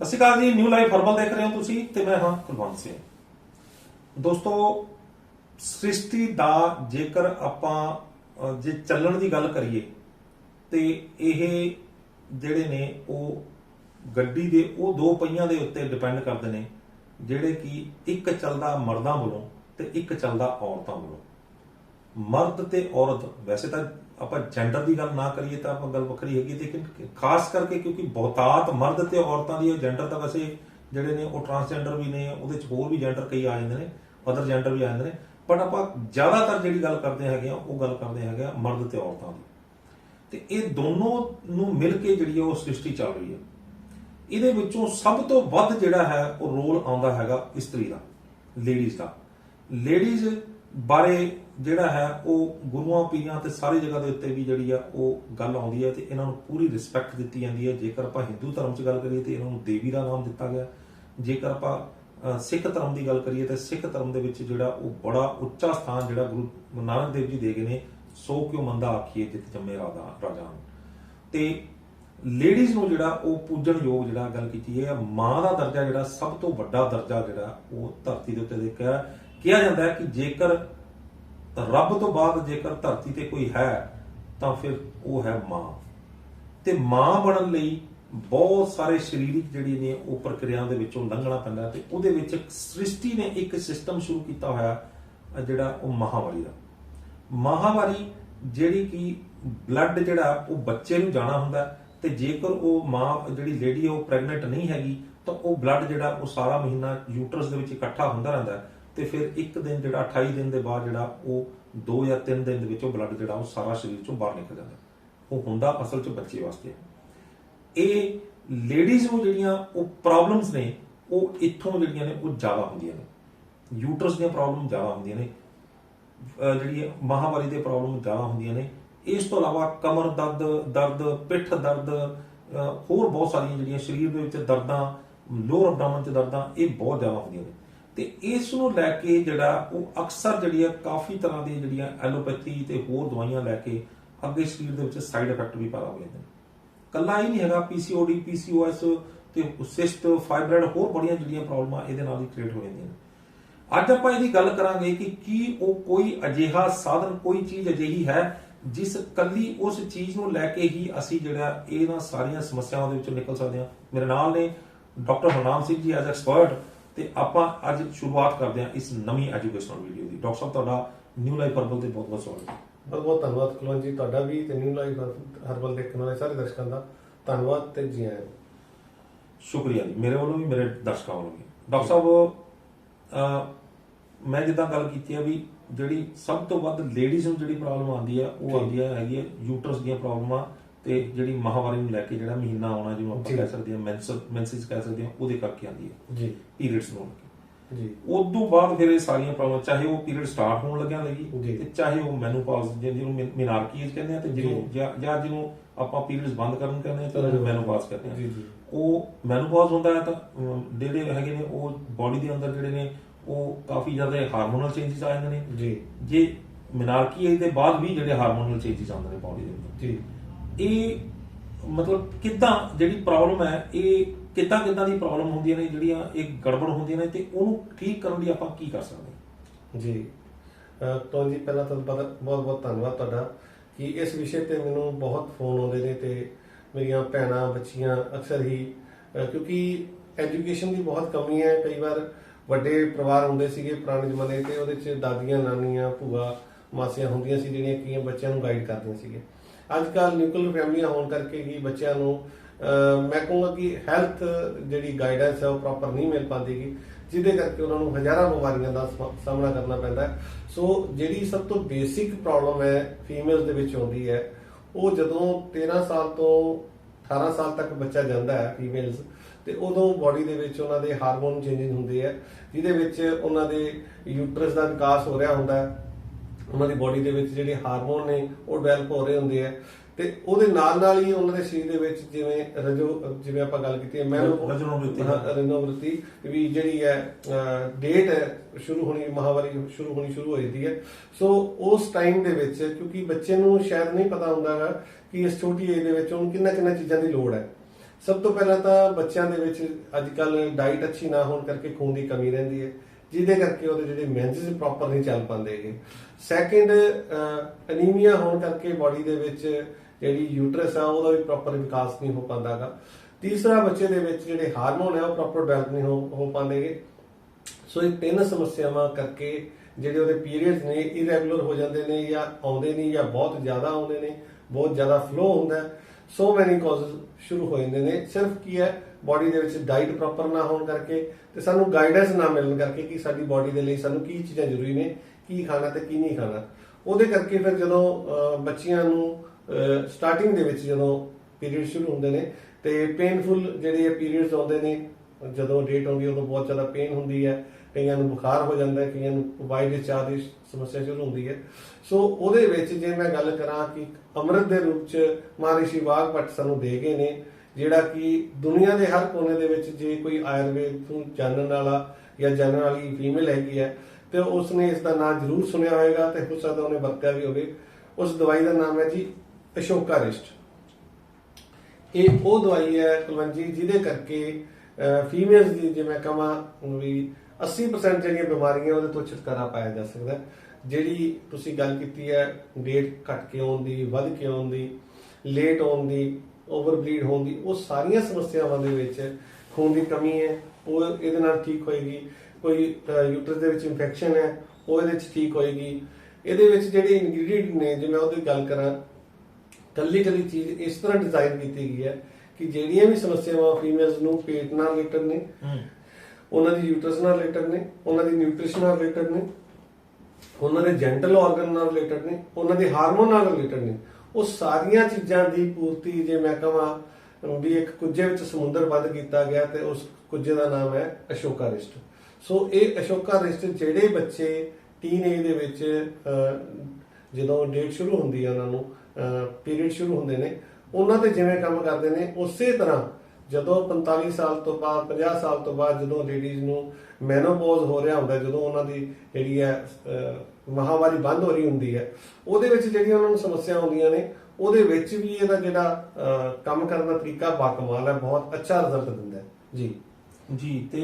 ਸਤਿ ਸ਼੍ਰੀ ਅਕਾਲ ਜੀ new life herbal ਦੇਖ ਰਹੇ ਹੋ ਤੁਸੀਂ ਤੇ ਮੈਂ ਹਾਂ ਕੁਲਵੰਤ ਸਿੰਘ। ਦੋਸਤੋ, ਸ੍ਰਿਸ਼ਟੀ ਦਾ ਜੇਕਰ ਆਪਾਂ ਜੇ ਚੱਲਣ ਦੀ ਗੱਲ ਕਰੀਏ, ਤੇ ਇਹ ਜਿਹੜੇ ਨੇ, ਉਹ ਗੱਡੀ ਦੇ, ਉਹ ਦੋ ਪਹੀਆਂ ਦੇ ਉੱਤੇ ਡਿਪੈਂਡ ਕਰਦੇ ਨੇ, ਜਿਹੜੇ ਕਿ ਇੱਕ ਚੱਲਦਾ ਮਰਦਾਂ ਵੱਲੋਂ ਤੇ ਇੱਕ ਚੱਲਦਾ ਔਰਤਾਂ ਵੱਲੋਂ। ਮਰਦ ਤੇ ਔਰਤ, ਵੈਸੇ ਤਾਂ ਆਪਾਂ ਜੈਂਡਰ ਦੀ ਗੱਲ ਨਾ ਕਰੀਏ ਤਾਂ ਆਪਾਂ ਗੱਲ ਵੱਖਰੀ ਹੈਗੀ ਲੇਕਿਨ ਖਾਸ ਕਰਕੇ ਕਿਉਂਕਿ ਬਹੁਤਾਤ ਮਰਦ ਤੇ ਔਰਤਾਂ ਦੀ ਜੈਂਡਰ ਤਾਂ ਵੈਸੇ ਜਿਹੜੇ ਨੇ ਉਹ ਟਰਾਂਸਜੈਂਡਰ ਵੀ ਨੇ, ਉਹਦੇ ਚ ਹੋਰ ਵੀ ਜੈਂਡਰ ਕਈ ਆ ਜਾਂਦੇ ਨੇ ਅਦਰ ਜੈਂਡਰ ਵੀ ਆ ਜਾਂਦੇ ਨੇ। ਬਟ ਆਪਾਂ ਜ਼ਿਆਦਾਤਰ ਜਿਹੜੀ ਗੱਲ ਕਰਦੇ ਹੈਗੇ ਆ, ਉਹ ਗੱਲ ਕਰਦੇ ਹੈਗੇ ਆ ਮਰਦ ਤੇ ਔਰਤਾਂ ਦੀ। ਤੇ ਇਹ ਦੋਨੋਂ ਨੂੰ ਮਿਲ ਕੇ ਜਿਹੜੀ ਉਹ ਸ੍ਰਿਸ਼ਟੀ ਚੱਲ ਰਹੀ ਹੈ। ਇਹਦੇ ਵਿੱਚੋਂ ਸਭ ਤੋਂ ਵੱਧ ਜਿਹੜਾ ਹੈ, ਉਹ ਰੋਲ ਆਉਂਦਾ ਹੈਗਾ ਇਸਤਰੀ ਦਾ ਲੇਡੀਜ਼ ਦਾ। ਲੇਡੀਜ਼ ਬਾਰੇ ਜਿਹੜਾ ਹੈ, ਉਹ ਗੁਰੂਆਂ, ਪੀਰਾਂ ਤੇ ਸਾਰੀ ਜਗ੍ਹਾ ਦੇ ਉੱਤੇ ਵੀ ਜਿਹੜੀ ਆ, ਉਹ ਗੱਲ ਆਉਂਦੀ ਹੈ ਤੇ ਇਹਨਾਂ ਨੂੰ ਪੂਰੀ ਰਿਸਪੈਕਟ ਦਿੱਤੀ ਜਾਂਦੀ ਹੈ। ਜੇਕਰ ਆਪਾਂ ਹਿੰਦੂ ਧਰਮ 'ਚ ਗੱਲ ਕਰੀਏ ਤੇ ਇਹਨਾਂ ਨੂੰ ਦੇਵੀ ਦਾ ਨਾਮ ਦਿੱਤਾ ਗਿਆ। ਜੇਕਰ ਆਪਾਂ ਸਿੱਖ ਧਰਮ ਦੀ ਗੱਲ ਕਰੀਏ ਤੇ ਸਿੱਖ ਧਰਮ ਦੇ ਵਿੱਚ ਜਿਹੜਾ ਉਹ ਬੜਾ ਉੱਚਾ ਸਥਾਨ ਜਿਹੜਾ ਗੁਰੂ ਨਾਨਕ ਦੇਵ ਜੀ ਦੇ ਗਏ ਨੇ, ਸੋ ਕਿਉ ਮੰਦਾ ਆਖੀਏ ਜਿਤ ਜੰਮੇ ਰਾਜਾ ਰਾਜਾ ਤੇ ਲੇਡੀਜ਼ ਨੂੰ ਜਿਹੜਾ ਉਹ ਪੂਜਣ ਯੋਗ ਜਿਹੜਾ ਗੱਲ ਕੀਤੀ ਹੈ, ਮਾਂ ਦਾ ਦਰਜਾ ਜਿਹੜਾ ਸਭ ਤੋਂ ਵੱਡਾ ਦਰਜਾ ਜਿਹੜਾ ਉਹ ਧਰਤੀ ਦੇ ਉੱਤੇ ਦੇਖਿਆ। ਕਿਹਾ ਜਾਂਦਾ ਹੈ ਕਿ ਜੇਕਰ ਰੱਬ ਤੋਂ ਬਾਅਦ ਜੇਕਰ ਧਰਤੀ ਤੇ ਕੋਈ ਹੈ, ਤਾਂ ਫਿਰ ਉਹ ਹੈ ਮਾਂ। ਤੇ ਮਾਂ ਬਣਨ ਲਈ ਬਹੁਤ ਸਾਰੇ ਸਰੀਰਿਕ ਜਿਹੜੀ ਨੇ ਉਹ ਪ੍ਰਕਿਰਿਆ ਦੇ ਵਿੱਚੋਂ ਲੰਘਣਾ ਪੈਂਦਾ ਤੇ ਉਹਦੇ ਵਿੱਚ ਸ੍ਰਿਸ਼ਟੀ ਨੇ ਇੱਕ ਸਿਸਟਮ ਸ਼ੁਰੂ ਕੀਤਾ ਹੋਇਆ ਜਿਹੜਾ ਉਹ ਮਹਾਵਾਰੀ ਦਾ। ਮਹਾਵਾਰੀ ਜਿਹੜੀ ਕਿ ਬਲੱਡ ਜਿਹੜਾ, ਉਹ ਬੱਚੇ ਨੂੰ ਜਾਣਾ ਹੁੰਦਾ ਤੇ ਜੇਕਰ ਉਹ ਮਾਂ ਜਿਹੜੀ ਲੇਡੀ ਉਹ ਪ੍ਰੈਗਨੈਂਟ ਨਹੀਂ ਹੈਗੀ, ਤਾਂ ਉਹ ਬਲੱਡ ਜਿਹੜਾ ਉਹ ਸਾਰਾ ਮਹੀਨਾ ਯੂਟਰਸ ਦੇ ਵਿੱਚ ਇਕੱਠਾ ਹੁੰਦਾ ਰਹਿੰਦਾ ਤੇ ਫਿਰ ਇੱਕ ਦਿਨ ਜਿਹੜਾ 28 ਦਿਨ ਦੇ ਬਾਅਦ ਜਿਹੜਾ, ਉਹ 2 ਜਾਂ 3 ਦਿਨ ਦੇ ਵਿੱਚ ਉਹ ਬਲੱਡ ਜਿਹੜਾ, ਉਹ ਸਾਰਾ ਸਰੀਰ ਚੋਂ ਬਾਹਰ ਨਿਕਲ ਜਾਂਦਾ। ਉਹ ਹੁੰਦਾ ਅਸਲ 'ਚ ਬੱਚੇ ਵਾਸਤੇ। ਇਹ ਲੇਡੀਜ਼ ਨੂੰ ਜਿਹੜੀਆਂ ਉਹ ਪ੍ਰੋਬਲਮਸ ਨੇ, ਉਹ ਇੱਥੋਂ ਜਿਹੜੀਆਂ ਨੇ, ਉਹ ਜ਼ਿਆਦਾ ਹੁੰਦੀਆਂ ਨੇ। ਯੂਟਰਸ ਦੀਆਂ ਪ੍ਰੋਬਲਮ ਜ਼ਿਆਦਾ ਹੁੰਦੀਆਂ ਨੇ। ਜਿਹੜੀ ਹੈ ਮਹਾਵਾਰੀ ਦੇ ਪ੍ਰੋਬਲਮ ਜ਼ਿਆਦਾ ਹੁੰਦੀਆਂ ਨੇ। ਇਸ ਤੋਂ ਇਲਾਵਾ ਕਮਰ ਦਰਦ ਦਰਦ, ਪਿੱਠ ਦਰਦ ਹੋਰ ਬਹੁਤ ਸਾਰੀਆਂ ਜਿਹੜੀਆਂ ਸਰੀਰ ਦੇ ਵਿੱਚ ਦਰਦਾਂ ਲੋਅਰ ਅਬਡੋਮਨ 'ਚ ਦਰਦਾਂ, ਇਹ ਬਹੁਤ ਜ਼ਿਆਦਾ ਹੁੰਦੀਆਂ ਨੇ। ਤੇ ਇਸ ਨੂੰ ਲੈ ਕੇ ਜਿਹੜਾ ਉਹ ਅਕਸਰ ਜਿਹੜੀ ਹੈ ਕਾਫੀ ਤਰ੍ਹਾਂ ਦੀਆਂ ਜਿਹੜੀਆਂ ਐਲੋਪੈਥੀ ਤੇ ਹੋਰ ਦਵਾਈਆਂ ਲੈ ਕੇ ਅੱਗੇ ਸਰੀਰ ਦੇ ਵਿੱਚ ਸਾਈਡ ਇਫੈਕਟ ਵੀ ਪੈਦਾ ਹੋ ਜਾਂਦੇ ਨੇ। ਕੱਲਾ ਹੀ ਨਹੀਂ ਹੈਗਾ ਪੀਸੀਓਡੀ ਪੀਸੀਓਐਸ ਤੇ ਸਿਸਟ ਫਾਈਬਰਾਇਡ ਹੋਰ ਬੜੀਆਂ ਜਿਹੜੀਆਂ ਪ੍ਰੋਬਲਮਾਂ ਇਹਦੇ ਨਾਲ ਹੀ ਕ੍ਰੀਏਟ ਹੋ ਜਾਂਦੀਆਂ ਨੇ। ਅੱਜ ਆਪਾਂ ਇਹਦੀ ਗੱਲ ਕਰਾਂਗੇ ਕਿ ਕੀ ਉਹ ਕੋਈ ਅਜਿਹਾ ਸਾਧਨ, ਕੋਈ ਚੀਜ਼ ਅਜਿਹੀ ਹੈ ਜਿਸ ਕੱਲੀ ਉਸ ਚੀਜ਼ ਨੂੰ ਲੈ ਕੇ ਹੀ ਅਸੀਂ ਜਿਹੜਾ ਇਹਨਾਂ ਸਾਰੀਆਂ ਸਮੱਸਿਆਵਾਂ ਦੇ ਵਿੱਚੋਂ ਨਿਕਲ ਸਕਦੇ ਹਾਂ। ਮੇਰੇ ਨਾਲ ਨੇ doctor Harnam Singh ji as expert ਤੇ ਆਪਾਂ ਅੱਜ ਸ਼ੁਰੂਆਤ ਕਰਦੇ ਹਾਂ ਇਸ ਨਵੀਂ ਐਜੂਕੇਸ਼ਨਲ ਵੀਡੀਓ ਦੀ ਡਾਕਟਰ ਸਾਹਿਬ ਤੁਹਾਡਾ ਨਿਊ ਲਾਈਫ ਹਰਬਲ ਤੇ ਬਹੁਤ ਬਹੁਤ ਸਵਾਗਤ ਹੈ ਬਹੁਤ ਬਹੁਤ ਧੰਨਵਾਦ ਕੁਲਵੰਤ ਜੀ ਤੁਹਾਡਾ ਵੀ ਤੇ ਨਿਊ ਲਾਈਫ ਹਰਬਲ ਦੇਖਣ ਵਾਲੇ ਸਾਰੇ ਦਰਸ਼ਕਾਂ ਦਾ ਧੰਨਵਾਦ ਤੇ ਜੀ ਆਇਆਂ। ਸ਼ੁਕਰੀਆ ਜੀ ਮੇਰੇ ਵੱਲੋਂ ਵੀ ਮੇਰੇ ਦਰਸ਼ਕਾਂ ਵੱਲੋਂ ਵੀ ਡਾਕਟਰ ਸਾਹਿਬ ਮੈਂ ਜਿੱਦਾਂ ਗੱਲ ਕੀਤੀ ਹੈ ਵੀ ਜਿਹੜੀ ਸਭ ਤੋਂ ਵੱਧ ਲੇਡੀਜ਼ ਨੂੰ ਜਿਹੜੀ ਪ੍ਰੋਬਲਮ ਆਉਂਦੀ ਹੈ ਉਹ। ਆਉਂਦੀ ਹੈ ਹੈਗੀ ਹੈ ਯੂਟਰਸ ਦੀਆਂ ਪ੍ਰੋਬਲਮਾਂ ਤੇ ਜਿਹੜੀ ਮਾਹਵਾਰੀ ਨੂੰ ਲੈ ਕੇ ਜਿਹੜਾ ਮਹੀਨਾ ਆਉਣਾ ਜਿਹਨੂੰ ਆਪਾਂ। ਕਹਿ ਸਕਦੇ ਹਾਂ ਮੈਂਸਲ ਮੈਂਸਿਸ ਕਹਿ ਸਕਦੇ ਹਾਂ ਉਹਦੇ ਕਰਕੇ ਆਉਂਦੀ ਹੈ। ਜੀ। ਪੀਰੀਅਡਸ ਨੂੰ ਜੀ। ਉਸ ਤੋਂ ਬਾਅਦ ਫਿਰ ਇਹ ਸਾਰੀਆਂ ਪ੍ਰੋਬਲਮ ਚਾਹੇ ਉਹ ਪੀਰੀਅਡ ਸਟਾਰਟ ਹੋਣ ਲੱਗਿਆ ਲੱਗੀ। ਤੇ ਚਾਹੇ ਉਹ ਮੈਨੋਪਾਜ਼ ਜਿਹਨੂੰ ਮਿਨਾਰਕੀਜ਼ ਕਹਿੰਦੇ ਆ ਤੇ ਜਿਹਨੂੰ ਜੀ। ਜਿਹਨੂੰ ਆਪਾਂ ਪੀਰੀਅਡਸ ਬੰਦ ਕਰਨ ਕਹਿੰਦੇ ਆ ਤੇ ਮੈਨੋਪਾਜ਼ ਕਹਿੰਦੇ ਆ। ਜੀ ਜੀ। ਉਹ ਮੈਨੋਪੌਜ਼ ਹੁੰਦਾ ਹੈ ਤਾਂ ਜਿਹੜੇ ਹੈਗੇ ਨੇ ਉਹ ਬਾਡੀ ਦੇ ਅੰਦਰ ਜਿਹੜੇ ਨੇ ਉਹ ਕਾਫੀ ਜ਼ਿਆਦਾ ਹਾਰਮੋਨਲ ਚੇਂਜਸ ਆ ਜਾਂਦੇ ਨੇ। ਜੀ। ਜੇ ਮਿਨਾਰਕੀ ਦੇ ਬਾਅਦ ਵੀ ਜਿਹੜੇ ਹਾਰਮੋਨਲ ਚੇਂਜਸ ਆਉਂਦੇ ਨੇ ਬਾਡੀ ਦੇ ਅੰਦਰ। ਜੀ। ਇਹ ਮਤਲਬ ਕਿੱਦਾਂ ਜਿਹੜੀ ਪ੍ਰੋਬਲਮ ਹੈ, ਇਹ ਕਿੱਦਾਂ ਕਿੱਦਾਂ ਦੀ ਪ੍ਰੋਬਲਮ ਹੁੰਦੀਆਂ ਨੇ, ਜਿਹੜੀਆਂ ਇਹ ਗੜਬੜ ਹੁੰਦੀਆਂ ਨੇ ਤੇ ਉਹਨੂੰ ਠੀਕ ਕਰਨ ਲਈ ਆਪਾਂ ਕੀ ਕਰ ਸਕਦੇ ਜੀ। ਅਹ ਤੋਂ ਜੀ, ਪਹਿਲਾਂ ਤਾਂ ਬਹੁਤ ਬਹੁਤ ਧੰਨਵਾਦ ਤੁਹਾਡਾ ਕਿ ਇਸ ਵਿਸ਼ੇ ਤੇ ਮੈਨੂੰ ਬਹੁਤ ਫੋਨ ਆਉਂਦੇ ਨੇ ਤੇ ਮੇਰੀਆਂ ਭੈਣਾਂ, ਬੱਚੀਆਂ ਅਕਸਰ ਹੀ ਕਿਉਂਕਿ ਐਜੂਕੇਸ਼ਨ ਦੀ ਬਹੁਤ ਕਮੀ ਹੈ। ਕਈ ਵਾਰ ਵੱਡੇ ਪਰਿਵਾਰ ਹੁੰਦੇ ਸੀਗੇ ਪੁਰਾਣੇ ਜ਼ਮਾਨੇ ਤੇ, ਉਹਦੇ 'ਚ ਦਾਦੀਆਂ, ਨਾਨੀਆਂ, ਭੂਆ, ਮਾਸੀਆਂ ਹੁੰਦੀਆਂ ਸੀ, ਜਿਹੜੀਆਂ ਕੀ ਬੱਚਿਆਂ ਨੂੰ ਗਾਈਡ ਕਰਦੀਆਂ ਸੀਗੇ ਅੱਜ ਕੱਲ ਨਿਊਕਲੀਅਰ ਫੈਮਲੀਆਂ ਹੋਣ ਕਰਕੇ ਹੀ ਬੱਚਿਆਂ ਨੂੰ ਮੈਂ ਕਹੂੰਗਾ ਕਿ ਹੈਲਥ ਜਿਹੜੀ ਗਾਈਡੈਂਸ ਹੈ ਉਹ ਪ੍ਰੋਪਰ ਨਹੀਂ ਮਿਲ ਪਾਉਂਦੀਗੀ ਜਿਹਦੇ ਕਰਕੇ ਉਹਨਾਂ ਨੂੰ ਹਜ਼ਾਰਾਂ ਬਿਮਾਰੀਆਂ ਦਾ ਸਾਹਮਣਾ ਕਰਨਾ ਪੈਂਦਾ ਸੋ ਜਿਹੜੀ ਸਭ ਤੋਂ ਬੇਸਿਕ ਪ੍ਰੋਬਲਮ ਹੈ ਫੀਮੇਲ ਦੇ ਵਿੱਚ ਆਉਂਦੀ ਹੈ, ਉਹ ਜਦੋਂ 13 ਸਾਲ ਤੋਂ 18 ਸਾਲ ਤੱਕ ਬੱਚਾ ਜਾਂਦਾ ਹੈ ਫੀਮੇਲਸ ਤੇ ਉਦੋਂ ਬਾਡੀ ਦੇ ਵਿੱਚ ਉਹਨਾਂ ਦੇ ਹਾਰਮੋਨ ਚੇਂਜਿੰਗ ਹੁੰਦੇ ਆ ਜਿਹਦੇ ਵਿੱਚ ਉਹਨਾਂ ਦੇ ਯੂਟਰਸ ਦਾ ਵਿਕਾਸ ਹੋ ਰਿਹਾ ਹੁੰਦਾ ਹੈ। ਉਹਨਾਂ ਦੀ ਬਾਡੀ ਦੇ ਵਿੱਚ ਜਿਹੜੇ ਹਾਰਮੋਨ ਨੇ ਉਹ ਡਿਵੈਲਪ ਹੋ ਰਹੇ ਹੁੰਦੇ ਆ। ਤੇ ਉਹਦੇ ਨਾਲ ਨਾਲ ਹੀ ਉਹਨਾਂ ਦੇ ਸਰੀਰ ਦੇ ਵਿੱਚ ਜਿਵੇਂ ਰਜੋ ਜਿਵੇਂ ਆਪਾਂ ਗੱਲ ਕੀਤੀ ਹੈ ਮੈਨੋ ਰਜੋਨਵ੍ਰਿਤੀ। ਵੀ ਜਿਹੜੀ ਹੈ ਡੇਟ ਹੈ ਸ਼ੁਰੂ ਹੋਣੀ ਮਹਾਵਾਰੀ ਸ਼ੁਰੂ ਹੋਣੀ ਸ਼ੁਰੂ ਹੋ ਜਾਂਦੀ ਹੈ। ਸੋ ਉਸ ਟਾਈਮ ਦੇ ਵਿੱਚ ਕਿਉਂਕਿ ਬੱਚੇ ਨੂੰ ਸ਼ਾਇਦ ਨਹੀਂ ਪਤਾ ਹੁੰਦਾ ਹੈਗਾ ਕਿ ਇਸ ਛੋਟੀ ਏਜ ਦੇ ਵਿੱਚ ਉਹਨੂੰ ਕਿੰਨਾ ਕਿੰਨਾ ਚੀਜ਼ਾਂ ਦੀ ਲੋੜ ਹੈ। ਸਭ ਤੋਂ ਪਹਿਲਾਂ ਤਾਂ ਬੱਚਿਆਂ ਦੇ ਵਿੱਚ ਅੱਜ ਕੱਲ ਡਾਈਟ ਅੱਛੀ ਨਾ ਹੋਣ ਕਰਕੇ ਖੂਨ ਦੀ ਕਮੀ ਰਹਿੰਦੀ ਹੈ। ਜਿਹਦੇ ਕਰਕੇ ਉਹਦੇ ਜਿਹੜੇ ਮੈਂਜਸ ਪ੍ਰੋਪਰ ਨਹੀਂ ਚੱਲ ਪਾਉਂਦੇ ਪਾਉਂਦੇਗੇ ਸੈਕਿੰਡ ਅਨੀਮੀਆ ਹੋਣ ਕਰਕੇ ਬਾਡੀ ਦੇ ਵਿੱਚ ਜਿਹੜੀ ਯੂਟਰਸ ਆ, ਉਹਦਾ ਵੀ ਪ੍ਰੋਪਰ ਵਿਕਾਸ ਨਹੀਂ ਹੋ ਪਾਉਂਦਾਗਾ ਤੀਸਰਾ ਬੱਚੇ ਦੇ ਵਿੱਚ ਜਿਹੜੇ ਹਾਰਮੋਨ ਹੈ ਉਹ ਪ੍ਰੋਪਰ ਡਿਵੈਲਪ ਨਹੀਂ ਹੋ ਹੋ ਪਾਉਂਦੇਗੇ ਸੋ ਇਹ ਤਿੰਨ ਸਮੱਸਿਆਵਾਂ ਕਰਕੇ ਜਿਹੜੇ ਉਹਦੇ ਪੀਰੀਅਡਸ ਨੇ ਇਰੈਗੂਲਰ ਹੋ ਜਾਂਦੇ ਨੇ ਜਾਂ ਆਉਂਦੇ ਨਹੀਂ ਜਾਂ ਬਹੁਤ ਜ਼ਿਆਦਾ ਆਉਂਦੇ ਨੇ, ਬਹੁਤ ਜ਼ਿਆਦਾ ਫਲੋ ਹੁੰਦਾ। ਸੋ ਮੈਨੀ ਕਾਜ਼ਸ ਸ਼ੁਰੂ ਹੋ ਜਾਂਦੇ ਨੇ। ਸਿਰਫ ਕੀ ਹੈ? ਬਾਡੀ ਦੇ ਵਿੱਚ ਡਾਈਟ ਪ੍ਰੋਪਰ ਨਾ ਹੋਣ ਕਰਕੇ ਤੇ ਸਾਨੂੰ ਗਾਈਡੈਂਸ ਨਾ ਮਿਲਣ ਕਰਕੇ ਕਿ ਸਾਡੀ ਬਾਡੀ ਦੇ ਲਈ ਸਾਨੂੰ ਕੀ ਚੀਜ਼ਾਂ ਜ਼ਰੂਰੀ ਨੇ ਕੀ ਖਾਣਾ ਤੇ ਕੀ ਨਹੀਂ ਖਾਣਾ। ਉਹਦੇ ਕਰਕੇ ਫਿਰ ਜਦੋਂ ਅਹ, ਬੱਚੀਆਂ ਨੂੰ ਸਟਾਰਟਿੰਗ ਦੇ ਵਿੱਚ ਜਦੋਂ ਪੀਰੀਅਡ ਸ਼ੁਰੂ ਹੁੰਦੇ ਨੇ ਤੇ ਪੇਨਫੁਲ ਜਿਹੜੇ ਪੀਰੀਅਡਸ ਆਉਂਦੇ ਨੇ ਜਦੋਂ ਡੇਟ ਆਉਂਦੀ ਉਦੋਂ ਬਹੁਤ ਜ਼ਿਆਦਾ ਪੇਨ ਹੁੰਦੀ ਹੈ ਕਈਆਂ ਨੂੰ ਬੁਖਾਰ ਹੋ ਜਾਂਦਾ ਹੈ ਕਈਆਂ ਨੂੰ ਵਾਈਡ ਡਿਸਚਾਰਜ ਦੀ ਸਮੱਸਿਆ ਸ਼ੁਰੂ ਹੁੰਦੀ ਹੈ। ਸੋ ਉਹਦੇ ਵਿੱਚ ਜੇ ਮੈਂ ਗੱਲ ਕਰਾਂ ਕਿ ਅੰਮ੍ਰਿਤ ਦੇ ਰੂਪ ਚ ਮਹਾਰਿਸ਼ੀ ਵਾਗ ਭੱਟ ਸਾਨੂੰ ਦੇ ਗਏ ਨੇ ਜਿਹੜਾ ਕਿ ਦੁਨੀਆ ਦੇ ਹਰ ਕੋਨੇ ਦੇ ਵਿੱਚ ਜੇ ਕੋਈ ਆਯੁਰਵੇਦ ਨੂੰ ਜਾਣਨ ਵਾਲਾ ਜਾਂ ਜਾਣਨ ਵਾਲੀ ਫੀਮੇਲ ਹੈਗੀ ਹੈ, ਤੇ ਉਸਨੇ ਇਸ ਦਾ ਨਾਮ ਜ਼ਰੂਰ ਸੁਣਿਆ ਹੋਵੇਗਾ ਤੇ ਹੋ ਸਕਦਾ ਉਹਨੇ ਵਰਤਿਆ ਵੀ ਹੋਵੇ। ਉਸ ਦਵਾਈ ਦਾ ਨਾਮ ਹੈ ਜੀ ਅਸ਼ੋਕਾ ਰਿਸ਼ਟ। ਇਹ ਉਹ ਦਵਾਈ ਹੈ ਕੁਲਵੰਤ ਜੀ, ਜਿਹਦੇ ਕਰਕੇ ਫੀਮੇਲਸ ਦੀ ਜੇ ਮੈਂ ਕਹਾਂ ਵੀ 80% ਜਿਹੜੀਆਂ ਬਿਮਾਰੀਆਂ ਉਹਦੇ ਤੋਂ ਛੁਟਕਾਰਾ ਪਾਇਆ ਜਾ ਸਕਦਾ ਜਿਹੜੀ ਤੁਸੀਂ ਗੱਲ ਕੀਤੀ ਹੈ ਡੇਟ ਘਟ ਕੇ ਆਉਣ ਦੀ, ਵੱਧ ਕੇ ਆਉਣ ਦੀ ਲੇਟ ਆਉਣ ਦੀ ਓਵਰ ਬਲੀਡ ਹੋਣ ਦੀ ਉਹ ਸਾਰੀਆਂ ਸਮੱਸਿਆਵਾਂ ਦੇ ਵਿੱਚ ਖੂਨ ਦੀ ਕਮੀ ਹੈ ਉਹ ਇਹਦੇ ਨਾਲ ਠੀਕ ਹੋਏਗੀ। ਕੋਈ ਯੂਟਰਸ ਦੇ ਵਿੱਚ ਇਨਫੈਕਸ਼ਨ ਹੈ ਉਹ ਇਹਦੇ ਵਿੱਚ ਠੀਕ ਹੋਏਗੀ। ਇਹਦੇ ਵਿੱਚ ਜਿਹੜੇ ਇਨਗਰੀਡੀਐਂਟ ਨੇ ਜੇ ਮੈਂ ਉਹਦੀ ਗੱਲ ਕਰਾਂ ਕੱਲੀ ਕੱਲੀ ਚੀਜ਼ ਇਸ ਤਰ੍ਹਾਂ ਡਿਜ਼ਾਈਨ ਕੀਤੀ ਗਈ ਹੈ ਕਿ ਜਿਹੜੀਆਂ ਵੀ ਸਮੱਸਿਆਵਾਂ ਫੀਮੇਲਸ ਨੂੰ ਪੇਟ ਨਾਲ ਰਿਲੇਟਡ ਨੇ ਉਹਨਾਂ ਦੀ ਯੂਟਰਸ ਨਾਲ ਰਿਲੇਟਡ ਨੇ ਉਹਨਾਂ ਦੀ ਨਿਊਟ੍ਰੀਸ਼ਨ ਨਾਲ ਰਿਲੇਟਡ ਨੇ ਉਹਨਾਂ ਦੇ ਜੈਂਟਲ ਆਰਗਨ ਨਾਲ ਰਿਲੇਟਡ ਨੇ ਉਹਨਾਂ ਦੇ ਹਾਰਮੋਨ ਨਾਲ ਰਿਲੇਟਡ ਨੇ ਉਹ ਸਾਰੀਆਂ ਚੀਜ਼ਾਂ ਦੀ ਪੂਰਤੀ ਜੇ ਮੈਂ ਕਹਾਂ, ਵੀ ਇੱਕ ਕੁੱਜੇ ਵਿੱਚ ਸਮੁੰਦਰ ਬੰਦ ਕੀਤਾ ਗਿਆ ਤੇ ਉਸ ਕੁੱਜੇ ਦਾ ਨਾਮ ਹੈ ਅਸ਼ੋਕਾ ਰਿਸ਼ਟ ਸੋ ਇਹ ਅਸ਼ੋਕਾ ਰਿਸ਼ਟ ਜਿਹੜੇ ਬੱਚੇ ਟੀਨ ਏਜ ਦੇ ਵਿੱਚ ਜਦੋਂ ਡੇਟ ਸ਼ੁਰੂ ਹੁੰਦੀ ਹੈ ਉਹਨਾਂ ਨੂੰ ਪੀਰੀਅਡ ਸ਼ੁਰੂ ਹੁੰਦੇ ਨੇ, ਉਹਨਾਂ ਤੇ ਜਿਵੇਂ ਕੰਮ ਕਰਦੇ ਨੇ, ਉਸੇ ਤਰ੍ਹਾਂ ਜਦੋਂ 45 ਸਾਲ ਤੋਂ ਬਾਅਦ 50 ਸਾਲ ਤੋਂ ਬਾਅਦ ਜਦੋਂ ਲੇਡੀਜ਼ ਨੂੰ ਮੈਨੋਪੌਜ਼ ਹੋ ਰਿਹਾ ਹੁੰਦਾ ਹੈ, ਜਦੋਂ ਉਹਨਾਂ ਦੀ ਜਿਹੜੀ ਹੈ ਮਹਾਵਾਰੀ ਬੰਦ ਹੋ ਰਹੀ ਹੁੰਦੀ ਹੈ ਉਹਦੇ ਵਿੱਚ ਜਿਹੜੀਆਂ ਉਹਨਾਂ ਨੂੰ ਸਮੱਸਿਆ ਆਉਂਦੀਆਂ ਨੇ ਉਹਦੇ ਵਿੱਚ ਵੀ ਇਹਦਾ ਜਿਹੜਾ ਕੰਮ ਕਰਨ ਦਾ ਤਰੀਕਾ ਬਾਕਮਾਲ ਹੈ ਬਹੁਤ ਅੱਛਾ ਰਿਜ਼ਲਟ ਦਿੰਦਾ ਹੈ। ਜੀ। ਜੀ ਤੇ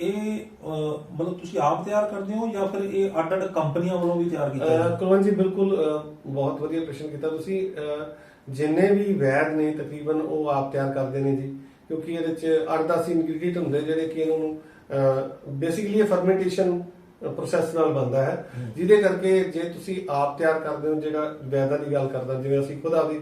ਇਹ ਮਤਲਬ ਤੁਸੀਂ ਆਪ ਤਿਆਰ ਕਰਦੇ ਹੋ ਜਾਂ ਫਿਰ ਇਹ ਅੱਡ ਅੱਡ ਕੰਪਨੀਆਂ ਵੱਲੋਂ ਵੀ ਤਿਆਰ ਕੀਤਾ ਜਾਂਦਾ ਕੁਲਵੰਤ ਜੀ ਬਿਲਕੁਲ ਬਹੁਤ ਵਧੀਆ ਪ੍ਰਸ਼ਨ ਕੀਤਾ ਤੁਸੀਂ ਜਿੰਨੇ ਵੀ ਵੈਦ ਨੇ ਤਕਰੀਬਨ ਉਹ ਆਪ ਤਿਆਰ ਕਰਦੇ ਨੇ ਜੀ। ਕਿਉਂਕਿ ਇਹਦੇ ਚ 8-10 ਇਨਗਰੀਡੀਐਂਟ ਹੁੰਦੇ ਜਿਹੜੇ ਕਿ ਇਹਨਾਂ ਨੂੰ ਬੇਸਿਕਲੀ ਇਹ ਫਰਮੈਂਟੇਸ਼ਨ ਪ੍ਰੋਸੈਸ ਨਾਲ ਬਣਦਾ ਹੈ। ਜਿਹਦੇ ਕਰਕੇ ਜੇ ਤੁਸੀਂ ਆਪ ਤਿਆਰ ਕਰਦੇ ਹੋ ਜਿਹੜਾ ਵੈਦਾਂ ਦੀ ਗੱਲ ਕਰਦਾ ਜਿਵੇਂ ਅਸੀਂ ਖੁਦ ਆਪਦੀ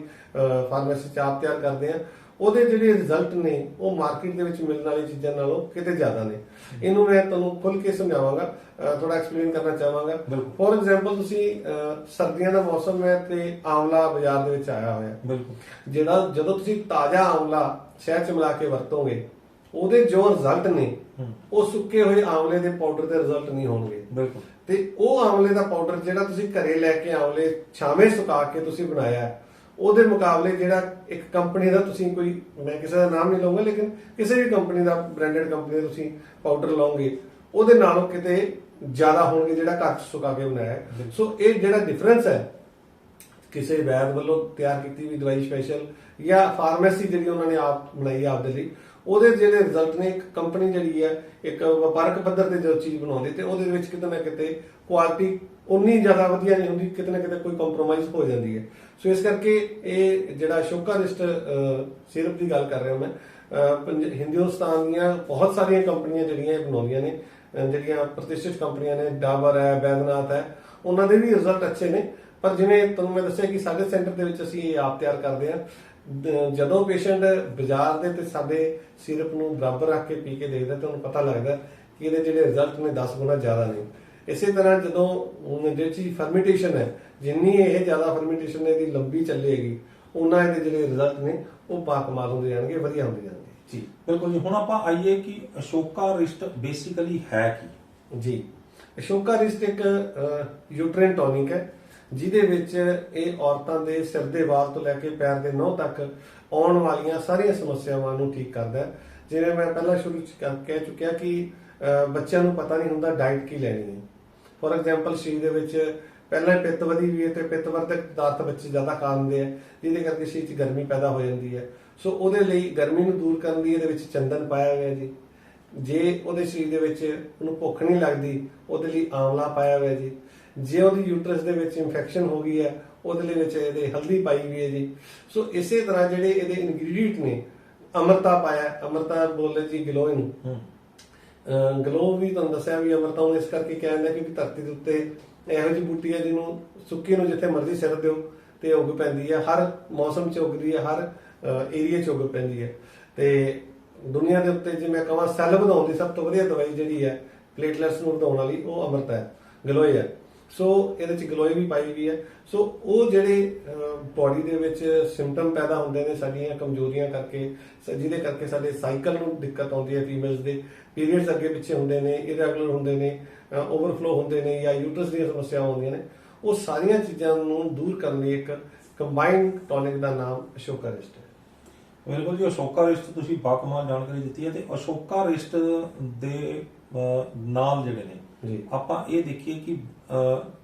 ਫਾਰਮੇਸੀ ਚ ਆਪ ਤਿਆਰ ਕਰਦੇ ਆ ਉਹਦੇ ਜਿਹੜੇ ਰਿਜ਼ਲਟ ਨੇ ਉਹ ਮਾਰਕੀਟ ਦੇ ਵਿੱਚ ਮਿਲਣ ਵਾਲੀ ਚੀਜ਼ਾਂ ਨਾਲੋਂ ਕਿਤੇ ਜ਼ਿਆਦਾ ਨੇ। ਇਹਨੂੰ ਮੈਂ ਤੁਹਾਨੂੰ ਖੁੱਲ ਕੇ ਸਮਝਾਵਾਂਗਾ ਥੋੜਾ ਐਕਸਪਲੇਨ ਕਰਨਾ ਚਾਹਾਂਗਾ। ਫੋਰ ਐਗਜ਼ਾਮਪਲ ਤੁਸੀਂ ਸਰਦੀਆਂ ਦਾ ਮੌਸਮ ਹੈ ਤੇ ਆਮਲਾ ਬਾਜ਼ਾਰ ਦੇ ਵਿੱਚ ਆਇਆ ਹੋਇਆ। ਬਿਲਕੁਲ। ਜਿਹੜਾ ਜਦੋਂ ਤੁਸੀਂ ਤਾਜ਼ਾ ਆਮਲਾ ਸ਼ਹਿਦ ਚ ਮਿਲਾ ਕੇ ਵਰਤੋਗੇ ਉਹਦੇ ਜੋ ਰਿਜ਼ਲਟ ਨੇ। ਉਹ ਸੁੱਕੇ ਹੋਏ ਆਮਲੇ ਦੇ ਪਾਊਡਰ ਦੇ ਰਿਜ਼ਲਟ ਨਹੀਂ ਹੋਣਗੇ ਬਿਲਕੁਲ ਤੇ ਉਹ ਆਮਲੇ ਦਾ ਪਾਊਡਰ ਜਿਹੜਾ ਤੁਸੀਂ ਘਰੇ ਲੈ ਕੇ ਆਮਲੇ ਛਾਵੇਂ ਸੁਕਾ ਕੇ ਤੁਸੀਂ ਬਣਾਇਆ ਉਹਦੇ ਮੁਕਾਬਲੇ ਜਿਹੜਾ ਇੱਕ ਕੰਪਨੀ ਦਾ ਤੁਸੀਂ ਕੋਈ ਮੈਂ ਕਿਸੇ ਦਾ ਨਾਮ ਨਹੀਂ ਲਵਾਂਗਾ ਲੇਕਿਨ ਕਿਸੇ ਵੀ ਕੰਪਨੀ ਦਾ ਬ੍ਰਾਂਡਡ ਕੰਪਨੀ ਦਾ ਤੁਸੀਂ ਪਾਊਡਰ ਲਾਓਗੇ ਉਹਦੇ ਨਾਲੋਂ ਕਿਤੇ ਜ਼ਿਆਦਾ ਹੋਣਗੇ ਜਿਹੜਾ ਘਰ 'ਚ ਸੁਕਾ ਕੇ ਬਣਾਇਆ। ਸੋ ਇਹ ਜਿਹੜਾ ਡਿਫਰੈਂਸ ਹੈ ਕਿਸੇ ਵੈਦ ਵੱਲੋਂ ਤਿਆਰ ਕੀਤੀ ਵੀ ਦਵਾਈ ਸਪੈਸ਼ਲ ਜਾਂ ਫਾਰਮੇਸੀ ਜਿਹੜੀ ਉਹਨਾਂ ਨੇ ਆਪ ਬਣਾਈ ਆਪ ਦੇ ਲਈ, ਉਹਦੇ ਜਿਹੜੇ ਰਿਜ਼ਲਟ ਨੇ, ਇੱਕ ਕੰਪਨੀ ਜਿਹੜੀ ਹੈ, ਇੱਕ ਵਪਾਰਕ ਪੱਧਰ ਤੇ ਜੋ ਚੀਜ਼ ਬਣਾਉਂਦੀ ਤੇ ਉਹਦੇ ਵਿੱਚ ਕਿਤੇ ਨਾ ਕਿਤੇ ਕੁਆਲਿਟੀ ਉਨੀ ਜ਼ਿਆਦਾ ਵਧੀਆ ਨਹੀਂ ਹੁੰਦੀ, ਕਿਤੇ ਨਾ ਕਿਤੇ ਕੋਈ ਕੰਪਰੋਮਾਈਜ਼ ਹੋ ਜਾਂਦੀ ਹੈ। ਸੋ ਇਸ ਕਰਕੇ ਇਹ ਜਿਹੜਾ ਅਸ਼ੋਕਾ ਸਿਰਪ ਦੀ ਗੱਲ ਕਰ ਰਿਹਾ ਮੈਂ ਹਿੰਦੁਸਤਾਨ ਦੀਆਂ ਬਹੁਤ ਸਾਰੀਆਂ ਕੰਪਨੀਆਂ ਜਿਹੜੀਆਂ ਇਹ ਬਣਾਉਂਦੀਆਂ ਨੇ ਜਿਹੜੀਆਂ ਪ੍ਰਤਿਸ਼ਠਿਤ ਕੰਪਨੀਆਂ ਨੇ, ਡਾਬਰ ਹੈ ਬੈਦਨਾਥ ਹੈ, ਉਹਨਾਂ ਦੇ ਵੀ ਰਿਜ਼ਲਟ ਅੱਛੇ ਨੇ। ਪਰ ਜਿਵੇਂ ਤੁਹਾਨੂੰ ਮੈਂ ਦੱਸਿਆ ਕਿ ਸਾਡੇ ਸੈਂਟਰ ਦੇ ਵਿੱਚ ਅਸੀਂ ਇਹ ਆਪ ਤਿਆਰ ਕਰਦੇ ਹਾਂ ਜਦੋਂ ਪੇਸ਼ੈਂਟ ਬਾਜ਼ਾਰ ਦੇ ਤੇ ਸਾਡੇ ਸਿਰਪ ਨੂੰ ਬਰਾਬਰ ਰੱਖ ਕੇ ਪੀ ਕੇ ਦੇਖਦਾ ਤਾਂ ਉਹਨੂੰ ਪਤਾ ਲੱਗਦਾ ਕਿ ਇਹਦੇ ਜਿਹੜੇ ਰਿਜ਼ਲਟ ਨੇ 10 ਗੁਣਾ ਜ਼ਿਆਦਾ ਨੇ। ਇਸੇ ਤਰ੍ਹਾਂ ਜਦੋਂ ਜਿਹੜੀ ਚੀਜ਼ ਫਰਮੈਂਟੇਸ਼ਨ ਹੈ ਜਿੰਨੀ ਇਹ ਜ਼ਿਆਦਾ ਫਰਮੈਂਟੇਸ਼ਨ ਇਹਦੀ ਲੰਬੀ ਚੱਲੇਗੀ ਉਹਨਾਂ ਇਹਦੇ ਜਿਹੜੇ ਰਿਜ਼ਲਟ ਨੇ ਉਹ ਬਾਕਮਾਲ ਹੁੰਦੇ ਜਾਣਗੇ ਵਧੀਆ ਹੁੰਦੇ ਜਾਣਗੇ। ਜੀ ਬਿਲਕੁਲ ਜੀ। ਹੁਣ ਆਪਾਂ ਆਈਏ ਕਿ ਅਸ਼ੋਕਾ ਰਿਸ਼ਟ ਬੇਸਿਕਲੀ ਹੈ ਕੀ? ਜੀ ਅਸ਼ੋਕਾ ਰਿਸਟ ਇੱਕ ਯੂਟ੍ਰੇਨ ਟੌਨਿਕ ਹੈ। ਜਿਹਦੇ ਵਿੱਚ ਇਹ ਔਰਤਾਂ ਦੇ ਸਿਰ ਦੇ ਵਾਲ ਤੋਂ ਲੈ ਕੇ ਪੈਰ ਦੇ ਨਹੁੰ ਤੱਕ ਆਉਣ ਵਾਲੀਆਂ ਸਾਰੀਆਂ ਸਮੱਸਿਆਵਾਂ ਨੂੰ ਠੀਕ ਕਰਦਾ ਹੈ। ਜਿਵੇਂ ਮੈਂ ਪਹਿਲਾਂ ਸ਼ੁਰੂ ਚ ਕਰ- ਕਹਿ ਚੁੱਕਿਆ ਕਿ ਬੱਚਿਆਂ ਨੂੰ ਪਤਾ ਨਹੀਂ ਹੁੰਦਾ ਡਾਈਟ ਕੀ ਲੈਣੀ ਹੈ। ਫੋਰ ਐਗਜ਼ਾਮਪਲ ਸਰੀਰ ਦੇ ਵਿੱਚ ਪਹਿਲਾਂ ਪਿੱਤ ਵਧੀ ਹੋਈ ਹੈ ਤੇ ਪਿੱਤ ਵਰਧਕ ਪਦਾਰਥ ਬੱਚੇ ਜ਼ਿਆਦਾ ਖਾਂਦੇ ਆ ਜਿਹਦੇ ਕਰਕੇ ਸਰੀਰ 'ਚ ਗਰਮੀ ਪੈਦਾ ਹੋ ਜਾਂਦੀ ਹੈ। ਸੋ ਉਹਦੇ ਲਈ ਗਰਮੀ ਨੂੰ ਦੂਰ ਕਰਨ ਲਈ ਇਹਦੇ ਵਿੱਚ ਚੰਦਨ ਪਾਇਆ ਹੋਇਆ ਜੀ। ਜੇ ਉਹਦੇ ਸਰੀਰ ਦੇ ਵਿੱਚ ਉਹਨੂੰ ਭੁੱਖ ਨਹੀਂ ਲੱਗਦੀ, ਉਹਦੇ ਲਈ ਆਂਵਲਾ ਪਾਇਆ ਹੋਇਆ ਜੀ। ਜੇ ਉਹਦੀ ਯੂਟਰਸ ਦੇ ਵਿੱਚ ਇਨਫੈਕਸ਼ਨ ਹੋ ਗਈ ਹੈ ਉਹਦੇ ਲਈ ਵਿੱਚ ਇਹਦੇ ਹਲਦੀ ਪਾਈ ਹੋਈ ਹੈ ਜੀ। ਸੋ ਇਸੇ ਤਰ੍ਹਾਂ ਜਿਹੜੇ ਇਹਦੇ ਇਨਗਰੀਡੀਅੰਟ ਨੇ ਅਮਰਤਾ ਪਾਇਆ। ਅਮਰਤਾ ਬੋਲਦੇ ਜੀ ਗਲੋ ਇਹਨੂੰ ਹੂੰ। ਗਲੋ ਵੀ ਤੁਹਾਨੂੰ ਦੱਸਿਆ ਵੀ ਅਮਰਤਾ ਨੂੰ ਇਸ ਕਰਕੇ ਕਿਹਾ ਜਾਂਦਾ ਕਿਉਂਕਿ ਧਰਤੀ ਦੇ ਉੱਤੇ ਇਹੋ ਜਿਹੀ ਬੂਟੀ ਹੈ ਜਿਹਨੂੰ ਸੁੱਕੀ ਨੂੰ ਜਿੱਥੇ ਮਰਜ਼ੀ ਸਿਰ ਦਿਓ ਤੇ ਉੱਗ ਪੈਂਦੀ ਹੈ। ਹਰ ਮੌਸਮ 'ਚ ਉੱਗਦੀ ਹੈ ਹਰ ਏਰੀਆ 'ਚ ਉੱਗ ਪੈਂਦੀ ਹੈ। ਤੇ ਦੁਨੀਆ ਦੇ ਉੱਤੇ ਜੇ ਮੈਂ ਕਹਾਂ ਸੈੱਲ ਵਧਾਉਣ ਦੀ ਸਭ ਤੋਂ ਵਧੀਆ ਦਵਾਈ ਜਿਹੜੀ ਹੈ ਪਲੇਟਲੈਟਸ ਨੂੰ ਵਧਾਉਣ ਵਾਲੀ ਉਹ ਅਮਰਤਾ ਹੈ ਗਲੋਏ ਹੈ। ਸੋ ਇਹਦੇ 'ਚ ਗਲੋਈ ਵੀ ਪਾਈ ਹੋਈ ਹੈ। ਸੋ ਉਹ ਜਿਹੜੇ ਬਾਡੀ ਦੇ ਵਿੱਚ ਸਿੰਪਟਮ ਪੈਦਾ ਹੁੰਦੇ ਨੇ ਸਾਡੀਆਂ ਕਮਜ਼ੋਰੀਆਂ ਕਰਕੇ ਜਿਹਦੇ ਕਰਕੇ ਸਾਡੇ ਸਾਈਕਲ ਨੂੰ ਦਿੱਕਤ ਆਉਂਦੀ ਹੈ ਫੀਮੇਲਸ ਦੇ। ਪੀਰੀਅਡਸ ਅੱਗੇ ਪਿੱਛੇ ਹੁੰਦੇ ਨੇ ਇਰੈਗੂਲਰ ਹੁੰਦੇ ਨੇ ਓਵਰਫਲੋ ਹੁੰਦੇ ਨੇ ਜਾਂ ਯੂਟਰਸ ਦੀਆਂ ਸਮੱਸਿਆਵਾਂ ਆਉਂਦੀਆਂ ਨੇ। ਉਹ ਸਾਰੀਆਂ ਚੀਜ਼ਾਂ ਨੂੰ ਦੂਰ ਕਰਨ ਲਈ ਇੱਕ ਕੰਬਾਈਨਡ ਟੌਨਿਕ ਦਾ ਨਾਮ ਅਸ਼ੋਕਾ ਰਿਸਟ ਹੈ। ਬਿਲਕੁਲ ਜੀ, ਅਸ਼ੋਕਾ ਰਿਸ਼ਟ ਤੁਸੀਂ ਬਾਕਮਾਲ ਜਾਣਕਾਰੀ ਦਿੱਤੀ ਹੈ ਤੇ ਅਸ਼ੋਕਾ ਰਿਸ਼ਟ ਦੇ ਨਾਲ ਜਿਹੜੇ ਨੇ ਜੀ ਆਪਾਂ ਇਹ ਦੇਖੀਏ ਕਿ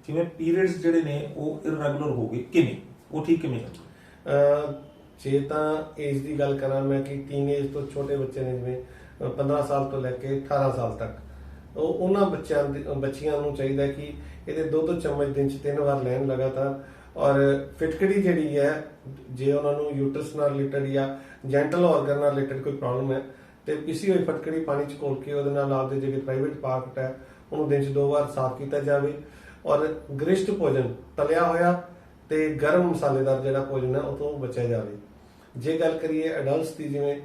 ਜਿਵੇਂ ਪੀਰੀਅਡਸ ਜਿਹੜੇ ਨੇ, ਉਹ ਇਰੈਗੂਲਰ ਹੋ ਗਏ ਕਿਵੇਂ? ਉਹ ਠੀਕ ਕਿਵੇਂ ਚੱਲਦੇ ਜੇ ਤਾਂ ਏਜ ਦੀ ਗੱਲ ਕਰਾਂ ਮੈਂ ਕਿ ਟੀਨ ਤੋਂ ਛੋਟੇ ਬੱਚੇ ਨੇ, ਜਿਵੇਂ 15 ਸਾਲ ਤੋਂ ਲੈ ਕੇ 18 ਸਾਲ ਤੱਕ। ਉਹ ਉਹਨਾਂ ਬੱਚਿਆਂ ਬੱਚੀਆਂ ਨੂੰ ਚਾਹੀਦਾ ਕਿ ਇਹਦੇ ਦੋ ਦੋ ਚਮਚ ਦਿਨ ਚ ਤਿੰਨ ਵਾਰ ਲੈਣ ਲਗਾਤਾਰ। ਔਰ ਫਿਟਕੜੀ ਜਿਹੜੀ ਹੈ, ਜੇ ਉਹਨਾਂ ਨੂੰ ਯੂਟਰਸ ਨਾਲ ਰਿਲੇਟਡ ਜਾਂ ਜੈਂਟਲ ਆਰਗਨ ਨਾਲ ਰਿਲੇਟਡ ਕੋਈ ਪ੍ਰੋਬਲਮ ਹੈ, ਤੇ ਪਿਸੀ ਹੋਈ ਫਟਕੜੀ ਪਾਣੀ ਚ ਘੋਲ ਕੇ ਉਹਦੇ ਨਾਲ ਆਪਦੇ ਜਿਹੜੇ ਪ੍ਰਾਈਵੇਟ ਪਾਰਟ ਹੈ ਉਹਨੂੰ ਦਿਨ ਚ ਦੋ ਵਾਰ ਸਾਫ਼ ਕੀਤਾ ਜਾਵੇ ਔਰ ਗ੍ਰਿਸ਼ਟ ਭੋਜਨ ਤਲਿਆ ਹੋਇਆ ਤੇ ਗਰਮ ਮਸਾਲੇਦਾਰ ਜਿਹੜਾ ਭੋਜਨ ਹੈ ਉਹ ਤੋਂ ਬਚਿਆ ਜਾਵੇ। ਜੇ ਗੱਲ ਕਰੀਏ ਅਡਲਟਸ ਦੀ ਜਿਵੇਂ